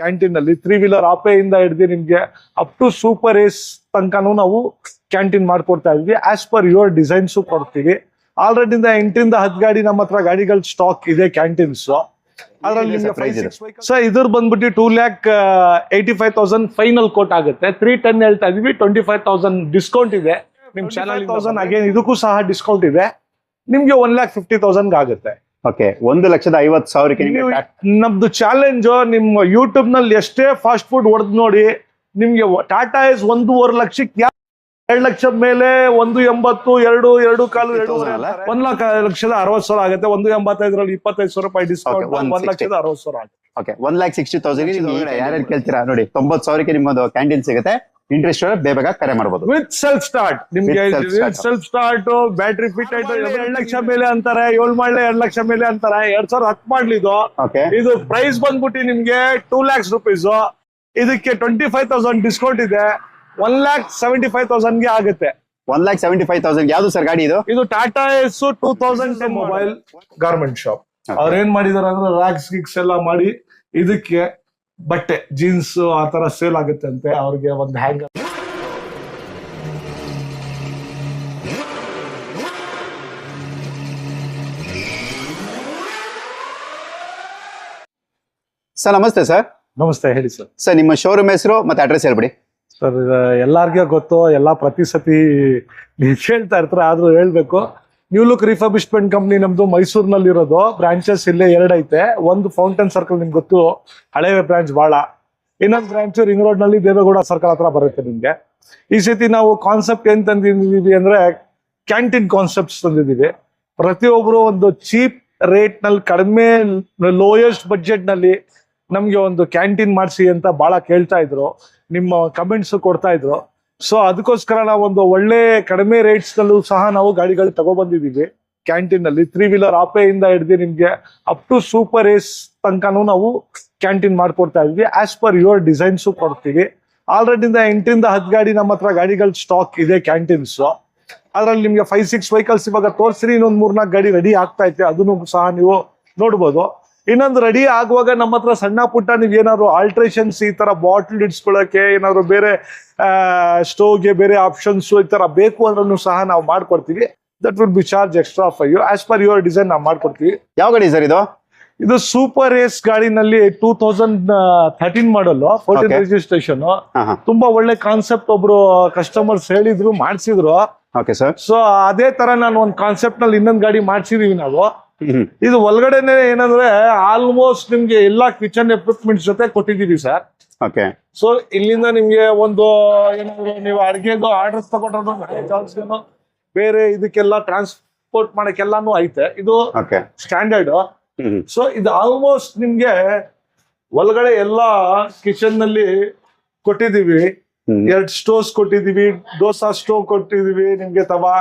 Canteen ಅಲ್ಲಿ three wheeler ಆಪೇ ಇಂದ ಹಿಡಿದು ನಿಮ್ಗೆ ಅಪ್ ಟು ಸೂಪರ್ ಏಸ್ ತನಕನೂ ನಾವು ಕ್ಯಾಂಟೀನ್ ಮಾಡ್ಕೊಡ್ತಾ ಇದ್ವಿ. ಆಸ್ ಪರ್ ಯುವರ್ ಡಿಸೈನ್ಸ್ ಕೊಡ್ತೀವಿ. ಆಲ್ರೆಡಿ ಎಂಟರಿಂದ ಹತ್ತು ಗಾಡಿ ನಮ್ಮ ಹತ್ರ ಗಾಡಿಗಳ ಸ್ಟಾಕ್ ಇದೆ ಕ್ಯಾಂಟೀನ್ಸ್. ಅದ್ರಲ್ಲಿ ಸೊ ಇದ್ರ ಬಂದ್ಬಿಟ್ಟು two lakh eighty five thousand final quote ಆಗುತ್ತೆ. ತ್ರೀ ಟೆನ್ ಹೇಳ್ತಾ ಇದೀವಿ. ಟ್ವೆಂಟಿ ಫೈವ್ ತೌಸಂಡ್ ಡಿಸ್ಕೌಂಟ್ ಇದೆ ನಿಮ್ ಚಾನಲ್ ತೌಸಂಡ್ ಅಗೇನ್ ಇದಕ್ಕೂ ಸಹ ಡಿಸ್ಕೌಂಟ್ ಇದೆ. ನಿಮ್ಗೆ ಒನ್ ಲ್ಯಾಕ್ ಫಿಫ್ಟಿ ತೌಸಂಡ್ ಆಗುತ್ತೆ. ಓಕೆ ಒಂದು ಲಕ್ಷದ ಐವತ್ತು ಸಾವಿರಕ್ಕೆ ನಿಮ್ಗೆ ನಮ್ದು ಚಾಲೆಂಜ್ ನಿಮ್ಮ ಯೂಟ್ಯೂಬ್ನಲ್ಲಿ ಎಷ್ಟೇ ಫಾಸ್ಟ್ ಫುಡ್ ಹೊಡೆದ್ ನೋಡಿ ನಿಮ್ಗೆ ಟಾಟಾ ಎಸ್ ಒಂದೂವರೆ ಲಕ್ಷಕ್ಕೆ ಎರಡು ಲಕ್ಷದ ಮೇಲೆ ಒಂದು ಎಂಬತ್ತು ಎರಡು ಎರಡು ಕಾಲು ಎರಡು? ಒಂದ್ ಲಕ್ಷ ಲಕ್ಷದ ಅರವತ್ ಸಾವಿರ ಆಗುತ್ತೆ. ಒಂದು ಎಂಬತ್ತೈದರಲ್ಲಿ ಇಪ್ಪತ್ತೈದು ಸಾವಿರ ರೂಪಾಯಿ ಡಿಸ್ಕೌಂಟ್ ಒಂದ್ ಲಕ್ಷದ ಅರವತ್ ಸಾವಿರ ಆಗುತ್ತೆ. Okay one lakh sixty thousand ಯಾರ್ಯಾರು ಕೇಳ್ತೀರಾ? ನೋಡಿ ತೊಂಬತ್ತು ಸಾವಿರಕ್ಕೆ ನಿಮ್ಮದು ಕ್ಯಾಂಟೀನ್ ಸಿಗುತ್ತೆ. ಇಂಟ್ರೆಸ್ಟ್ ಬೇಗ ಕರೆ ಮಾಡಬಹುದು ವಿತ್ ಸೆಲ್ಫ್ ಸ್ಟಾರ್ಟ್ ನಿಮ್ಗೆ With self start battery fit ಆಯ್ತು ಎರಡ್ ಲಕ್ಷ ಮೇಲೆ ಅಂತಾರೆ ಏಳು ಮಾಡ್ಲೆ ಎರಡ್ ಲಕ್ಷ ಮೇಲೆ ಅಂತಾರೆ ಎರಡ್ ಸಾವಿರದ ಹತ್ತು ಮಾಡ್ಲಿದು. ಇದು ಪ್ರೈಸ್ ಬಂದ್ಬಿಟ್ಟು ನಿಮ್ಗೆ ಟೂ ಲ್ಯಾಕ್ಸ್ ರುಪೀಸ್ ಇದಕ್ಕೆ ಟ್ವೆಂಟಿ ಫೈವ್ ತೌಸಂಡ್ ಡಿಸ್ಕೌಂಟ್ ಇದೆ. ಒನ್ ಲ್ಯಾಕ್ ಸೆವೆಂಟಿ ಫೈವ್ ತೌಸಂಡ್ಗೆ ಆಗುತ್ತೆ. One lakh seventy five thousand ಯಾವ್ದು ಸರ್ ಗಾಡಿ ಇದು? ಇದು Tata Ace two thousand mobile garment shop. ಅವ್ರ ಏನ್ ಮಾಡಿದಾರೆ ಅಂದ್ರೆ ರ್ಯಾಕ್ಸ್ ಗಿಕ್ಸ್ ಎಲ್ಲ ಮಾಡಿ ಇದಕ್ಕೆ ಬಟ್ಟೆ ಜೀನ್ಸ್ ಆ ತರ ಸೇಲ್ ಆಗುತ್ತೆ ಅಂತೆ. ಅವ್ರಿಗೆ ಒಂದು ಹ್ಯಾಂಗ್ ಸರ್ ನಮಸ್ತೆ ಸರ್. ನಮಸ್ತೆ ಹೇಳಿ ಸರ್. ಸರ್ ನಿಮ್ಮ ಶೋರೂಮ್ ಹೆಸರು ಮತ್ತೆ ಅಡ್ರೆಸ್ ಹೇಳ್ಬಿಡಿ. ಸರ್ ಎಲ್ಲಾರ್ಗೆ ಗೊತ್ತು ಎಲ್ಲ ಪ್ರತಿ ಸತಿ ಹೇಳ್ತಾ ಇರ್ತಾರೆ ಆದ್ರೂ ಹೇಳ್ಬೇಕು. ನ್ಯೂ ಲುಕ್ ರಿಫರ್ಬಿಶ್ಮೆಂಟ್ ಕಂಪ್ನಿ ನಮ್ದು ಮೈಸೂರಿನಲ್ಲಿ ಇರೋದು ಬ್ರಾಂಚಸ್ ಇಲ್ಲೇ ಎರಡೈತೆ. ಒಂದು ಫೌಂಟೇನ್ ಸರ್ಕಲ್ ನಿಮ್ಗೆ ಗೊತ್ತು. ಹಳೆ ಬ್ರಾಂಚ್ ಬಹಳ ಇನ್ನೊಂದು ಬ್ರಾಂಚ್ ರಿಂಗ್ ರೋಡ್ನಲ್ಲಿ ದೇವೇಗೌಡ ಸರ್ಕಲ್ ಹತ್ರ ಬರುತ್ತೆ ನಿಮ್ಗೆ. ಈ ಸತಿ ನಾವು ಕಾನ್ಸೆಪ್ಟ್ ಏನ್ ತಂದಿದೀವಿ ಅಂದ್ರೆ ಕ್ಯಾಂಟೀನ್ ಕಾನ್ಸೆಪ್ಟ್ಸ್ ತಂದಿದೀವಿ ಪ್ರತಿಯೊಬ್ರು ಒಂದು ಚೀಪ್ ರೇಟ್ನಲ್ಲಿ ಕಡಿಮೆ ಲೋಯೆಸ್ಟ್ ಬಜೆಟ್ನಲ್ಲಿ ನಮ್ಗೆ ಒಂದು ಕ್ಯಾಂಟೀನ್ ಮಾಡಿಸಿ ಅಂತ ಬಹಳ ಕೇಳ್ತಾ ಇದ್ರು. ನಿಮ್ಮ ಕಮೆಂಟ್ಸ್ ಕೊಡ್ತಾ ಇದ್ರು. ಸೊ ಅದಕ್ಕೋಸ್ಕರ ನಾವು ಒಂದು ಒಳ್ಳೆ ಕಡಿಮೆ ರೇಟ್ಸ್ ನಲ್ಲೂ ಸಹ ನಾವು ಗಾಡಿಗಳು ತಗೊಬಂದಿದ್ದೀವಿ. ಕ್ಯಾಂಟೀನ್ ಅಲ್ಲಿ ತ್ರೀ ವೀಲರ್ ಆಪೆ ಇಂದ ಹಿಡಿದು ನಿಮ್ಗೆ ಅಪ್ ಟು ಸೂಪರ್ ಏಸ್ ತನಕನೂ ನಾವು ಕ್ಯಾಂಟೀನ್ ಮಾಡ್ಕೊಡ್ತಾ ಇದ್ವಿ ಆಸ್ ಪರ್ ಯುವರ್ ಡಿಸೈನ್ಸ್ ಕೊಡ್ತೀವಿ. ಆಲ್ರೆಡಿ ಎಂಟರಿಂದ ಹತ್ತು ಗಾಡಿ ನಮ್ಮ ಹತ್ರ ಗಾಡಿಗಳ ಸ್ಟಾಕ್ ಇದೆ ಕ್ಯಾಂಟೀನ್ಸ್ ಅದ್ರಲ್ಲಿ ನಿಮ್ಗೆ ಫೈವ್ ಸಿಕ್ಸ್ ವೆಹಿಕಲ್ಸ್ ಇವಾಗ ತೋರಿಸ್ರಿ ಇನ್ನೊಂದ್ ಮೂರ್ನಾಲ್ಕು ಗಾಡಿ ರೆಡಿ ಆಗ್ತಾ ಐತೆ ಅದನ್ನು ಸಹ ನೀವು ನೋಡ್ಬೋದು. ಇನ್ನೊಂದು ರೆಡಿ ಆಗುವಾಗ ನಮ್ಮ ಹತ್ರ ಸಣ್ಣ ಪುಟ್ಟ ನೀವ್ ಏನಾದ್ರು ಆಲ್ಟ್ರೇಷನ್ಸ್ ಈ ತರ ಬಾಟ್ಲ್ ಇಡ್ಸ್ಕೊಳಕ್ಕೆ ಏನಾದ್ರು ಬೇರೆ ಸ್ಟೋವ್ಗೆ ಬೇರೆ ಆಪ್ಷನ್ಸ್ ಈ ತರ ಬೇಕು ಅಂದ್ರೂ ಸಹ ನಾವು ಮಾಡ್ಕೊಡ್ತೀವಿ. That will be charge extra five you as per your design ನಾವು ಮಾಡ್ಕೊಡ್ತೀವಿ. ಯಾವ ಗಾಡಿ ಸರ್ ಇದು? ಇದು super ace ಗಾಡಿನಲ್ಲಿ two thousand thirteen model fourteen. Registration ತುಂಬಾ ಒಳ್ಳೆ ಕಾನ್ಸೆಪ್ಟ್ ಒಬ್ರು ಕಸ್ಟಮರ್ಸ್ ಹೇಳಿದ್ರು ಮಾಡಿಸಿದ್ರು. ಓಕೆ ಸರ್ ಸೊ ಅದೇ ತರ ನಾನು ಒಂದು ಕಾನ್ಸೆಪ್ಟ್ನಲ್ಲಿ ಇನ್ನೊಂದು ಗಾಡಿ ಮಾಡಿಸಿದೀವಿ ನಾವು. ಇದು ಒಳಗಡೆನೆ ಏನಂದ್ರೆ ಆಲ್ಮೋಸ್ಟ್ ನಿಮ್ಗೆ ಎಲ್ಲಾ ಕಿಚನ್ ಎಕ್ವಿಪ್ಮೆಂಟ್ ಜೊತೆ ಕೊಟ್ಟಿದ್ದೀವಿ ಸರ್ ಓಕೆ ಸೊ ಇಲ್ಲಿಂದ ನಿಮ್ಗೆ ಒಂದು ಏನಾದ್ರು ನೀವು ಅಡಿಗೆದು ಆರ್ಡರ್ಸ್ ತಗೊಂಡ್ರು ಬೇರೆ ಇದಕ್ಕೆಲ್ಲ ಟ್ರಾನ್ಸ್ಪೋರ್ಟ್ ಮಾಡಕ್ಕೆಲ್ಲಾನು ಐತೆ. ಇದು ಓಕೆ ಸ್ಟ್ಯಾಂಡರ್ಡ್ ಸೊ ಇದು ಆಲ್ಮೋಸ್ಟ್ ನಿಮ್ಗೆ ಒಳಗಡೆ ಎಲ್ಲಾ ಕಿಚನ್ನಲ್ಲಿ ಕೊಟ್ಟಿದೀವಿ ಎರಡ್ ಸ್ಟೋವ್ಸ್ ಕೊಟ್ಟಿದೀವಿ ದೋಸಾ ಸ್ಟೋವ್ ಕೊಟ್ಟಿದೀವಿ ನಿಮ್ಗೆ ತವಾ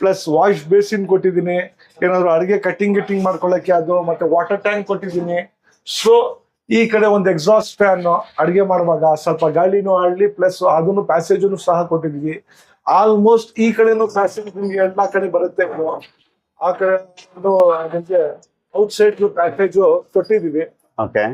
ಪ್ಲಸ್ ವಾಶ್ ಬೇಸಿನ್ ಕೊಟ್ಟಿದ್ದೀನಿ. ಏನಾದ್ರು ಅಡಿಗೆ ಕಟ್ಟಿಂಗ್ ಗಿಟ್ಟಿಂಗ್ ಮಾಡ್ಕೊಳಕ್ಕೆ ಅದು ಮತ್ತೆ ವಾಟರ್ ಟ್ಯಾಂಕ್ ಕೊಟ್ಟಿದ್ದೀನಿ. ಸೊ ಈ ಕಡೆ ಒಂದು ಎಕ್ಸಾಸ್ಟ್ ಫ್ಯಾನ್ ಅಡಿಗೆ ಮಾಡುವಾಗ ಸ್ವಲ್ಪ ಗಾಳಿನೂ ಆಡ್ಲಿ ಪ್ಲಸ್ ಅದನ್ನು ಪ್ಯಾಸೇಜನ್ನು ಸಹ ಕೊಟ್ಟಿದೀವಿ ಆಲ್ಮೋಸ್ಟ್ ಈ ಕಡೆನೂ ಪ್ಯಾಸೇಜ್ ನಿಮ್ಗೆ ಎಲ್ಲಾ ಕಡೆ ಬರುತ್ತೆ. ಆ ಕಡೆ ನಿಮ್ಗೆ ಔಟ್ ಸೈಡ್ ಪ್ಯಾಕೇಜು ಕೊಟ್ಟಿದೀವಿ ಓಕೆ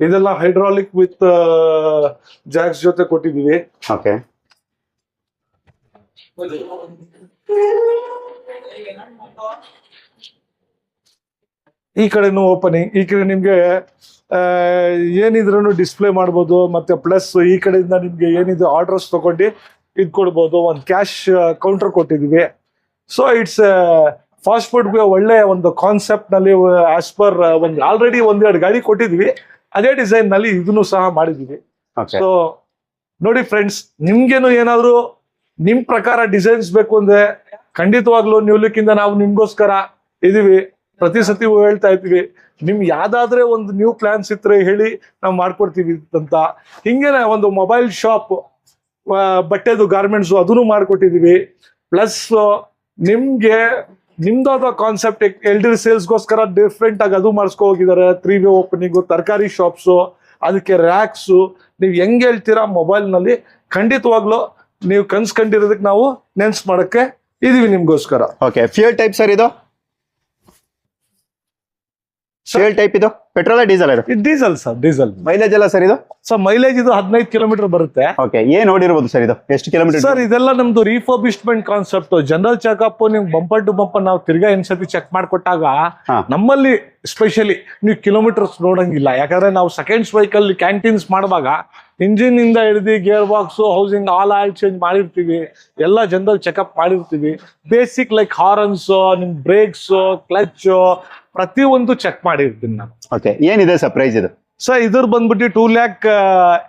ಇದೆಲ್ಲ ಹೈಡ್ರಾಲಿಕ್ ವಿತ್ ಜಾಕ್ಸ್ ಜೊತೆ ಕೊಟ್ಟಿದೀವಿ ಓಕೆ. ಈ ಕಡೆನೂ ಓಪನಿಂಗ್ ಈ ಕಡೆ ನಿಮ್ಗೆ ಏನಿದ್ರು ಡಿಸ್ಪ್ಲೇ ಮಾಡ್ಬೋದು ಮತ್ತೆ ಪ್ಲಸ್ ಈ ಕಡೆಯಿಂದ ನಿಮ್ಗೆ ಏನಿದೆ ಆರ್ಡರ್ಸ್ ತಗೊಂಡು ಇದ್ ಕೊಡ್ಬೋದು ಒಂದು ಕ್ಯಾಶ್ ಕೌಂಟರ್ ಕೊಟ್ಟಿದೀವಿ ಸೊ ಇಟ್ಸ್ ಫಾಸ್ಟ್ ಫುಡ್ ಒಳ್ಳೆ ಒಂದು ಕಾನ್ಸೆಪ್ಟ್ನಲ್ಲಿ ಆಸ್ ಪರ್ ಒಂದು ಆಲ್ರೆಡಿ ಒಂದೆರಡು ಗಾಡಿ ಕೊಟ್ಟಿದ್ವಿ. ಅದೇ ಡಿಸೈನ್ನಲ್ಲಿ ಇದನ್ನು ಸಹ ಮಾಡಿದೀವಿ. ಸೊ ನೋಡಿ ಫ್ರೆಂಡ್ಸ್ ನಿಮ್ಗೇನು ಏನಾದ್ರು ನಿಮ್ ಪ್ರಕಾರ ಡಿಸೈನ್ಸ್ ಬೇಕು ಅಂದ್ರೆ ಖಂಡಿತವಾಗ್ಲೂ ನೀವು ಲುಕ್ ನಾವು ನಿಮ್ಗೋಸ್ಕರ ಇದೀವಿ. ಪ್ರತಿ ಸತಿ ಹೇಳ್ತಾ ಇದ್ವಿ. ನಿಮ್ ಯಾವ್ದಾದ್ರೆ ಒಂದು ನ್ಯೂ ಪ್ಲಾನ್ಸ್ ಇದ್ರೆ ಹೇಳಿ ನಾವು ಮಾಡ್ಕೊಡ್ತೀವಿ ಅಂತ. ಹಿಂಗೇನೆ ಒಂದು ಮೊಬೈಲ್ ಶಾಪ್ ಬಟ್ಟೆದು ಗಾರ್ಮೆಂಟ್ಸ್ ಅದನ್ನು ಮಾಡ್ಕೊಟ್ಟಿದೀವಿ. ಪ್ಲಸ್ ನಿಮ್ಗೆ ನಿಮ್ದಾದ ಕಾನ್ಸೆಪ್ಟ್ ಎಲ್ಡರ್ ಸೇಲ್ಸ್ಗೋಸ್ಕರ ಡಿಫ್ರೆಂಟ್ ಆಗಿ ಅದು ಮಾಡಿಸ್ಕೊ ಹೋಗಿದ್ದಾರೆ ತ್ರೀ ವೇ ಓಪನಿಂಗು ತರಕಾರಿ ಶಾಪ್ಸು ಅದಕ್ಕೆ ರ್ಯಾಕ್ಸು ನೀವು ಹೆಂಗ್ ಹೇಳ್ತೀರಾ ಮೊಬೈಲ್ನಲ್ಲಿ ಖಂಡಿತವಾಗ್ಲೂ ನೀವು ಕನ್ಸ್ ಕಂಡಿರೋದಕ್ಕೆ ನಾವು ನೆನ್ಸ್ ಮಾಡಕ್ಕೆ ಇದೀವಿ ನಿಮ್ಗೋಸ್ಕರ. ಓಕೆ ಫ್ಯೂಲ್ ಟೈಪ್ ಸರ್ ಇದು? ಫ್ಯೂಲ್ ಟೈಪ್ ಇದು? ಪೆಟ್ರೋಲ್ ಡೀಸೆಲ್ ಇದು? ಇದು ಡೀಸೆಲ್ ಸರ್ ಡೀಸೆಲ್. ಮೈಲೇಜ್ ಎಲ್ಲ ಸರ್ ಇದು? ಸರ್ ಮೈಲೇಜ್ ಇದು ಹದಿನೈದು ಕಿಲೋಮೀಟರ್ ಬರುತ್ತೆ. ಓಕೆ ಏನ್ ನೋಡಿರ್ಬೋದು ಸರ್ ಇದು? ಎಷ್ಟು ಕಿಲೋಮೀಟರ್ ಸರ್ ಇದೆಲ್ಲ ನಮ್ದು ರಿಫರ್ಬಿಶ್ಮೆಂಟ್ ಕಾನ್ಸೆಪ್ಟ್ ಜನರಲ್ ಚೆಕಪ್ ನೀವು ಬಂಪರ್ ಟು ಬಂಪರ್ ನಾವು ತಿರ್ಗಾ ಎನ್ಸತಿ ಚೆಕ್ ಮಾಡಿಕೊಟ್ಟಾಗ ನಮ್ಮಲ್ಲಿ ಸ್ಪೆಷಲಿ ನೀವು ಕಿಲೋಮೀಟರ್ಸ್ ನೋಡಂಗಿಲ್ಲ. ಯಾಕಂದ್ರೆ ನಾವು ಸೆಕೆಂಡ್ಸ್ ವೆಹಿಕಲ್ ಕ್ಯಾಂಟೀನ್ಸ್ ಮಾಡುವಾಗ ಇಂಜಿನ್ ಇಂದ ಹಿಡಿದು gear box housing all oil change ಮಾಡಿರ್ತೀವಿ. ಎಲ್ಲ ಜನರಲ್ ಚೆಕಪ್ ಮಾಡಿರ್ತೀವಿ. ಬೇಸಿಕ್ ಲೈಕ್ ಹಾರನ್ಸ್ ನಿಮ್ ಬ್ರೇಕ್ಸ್ ಕ್ಲಚ್ ಪ್ರತಿಯೊಂದು ಚೆಕ್ ಮಾಡಿರ್ತೀನಿ ನಾನು. ಓಕೆ ಏನಿದೆ ಸರ್ ಪ್ರೈಸ್ ಇದು? ಸರ್ ಇದ್ರ ಬಂದ್ಬಿಟ್ಟು two lakh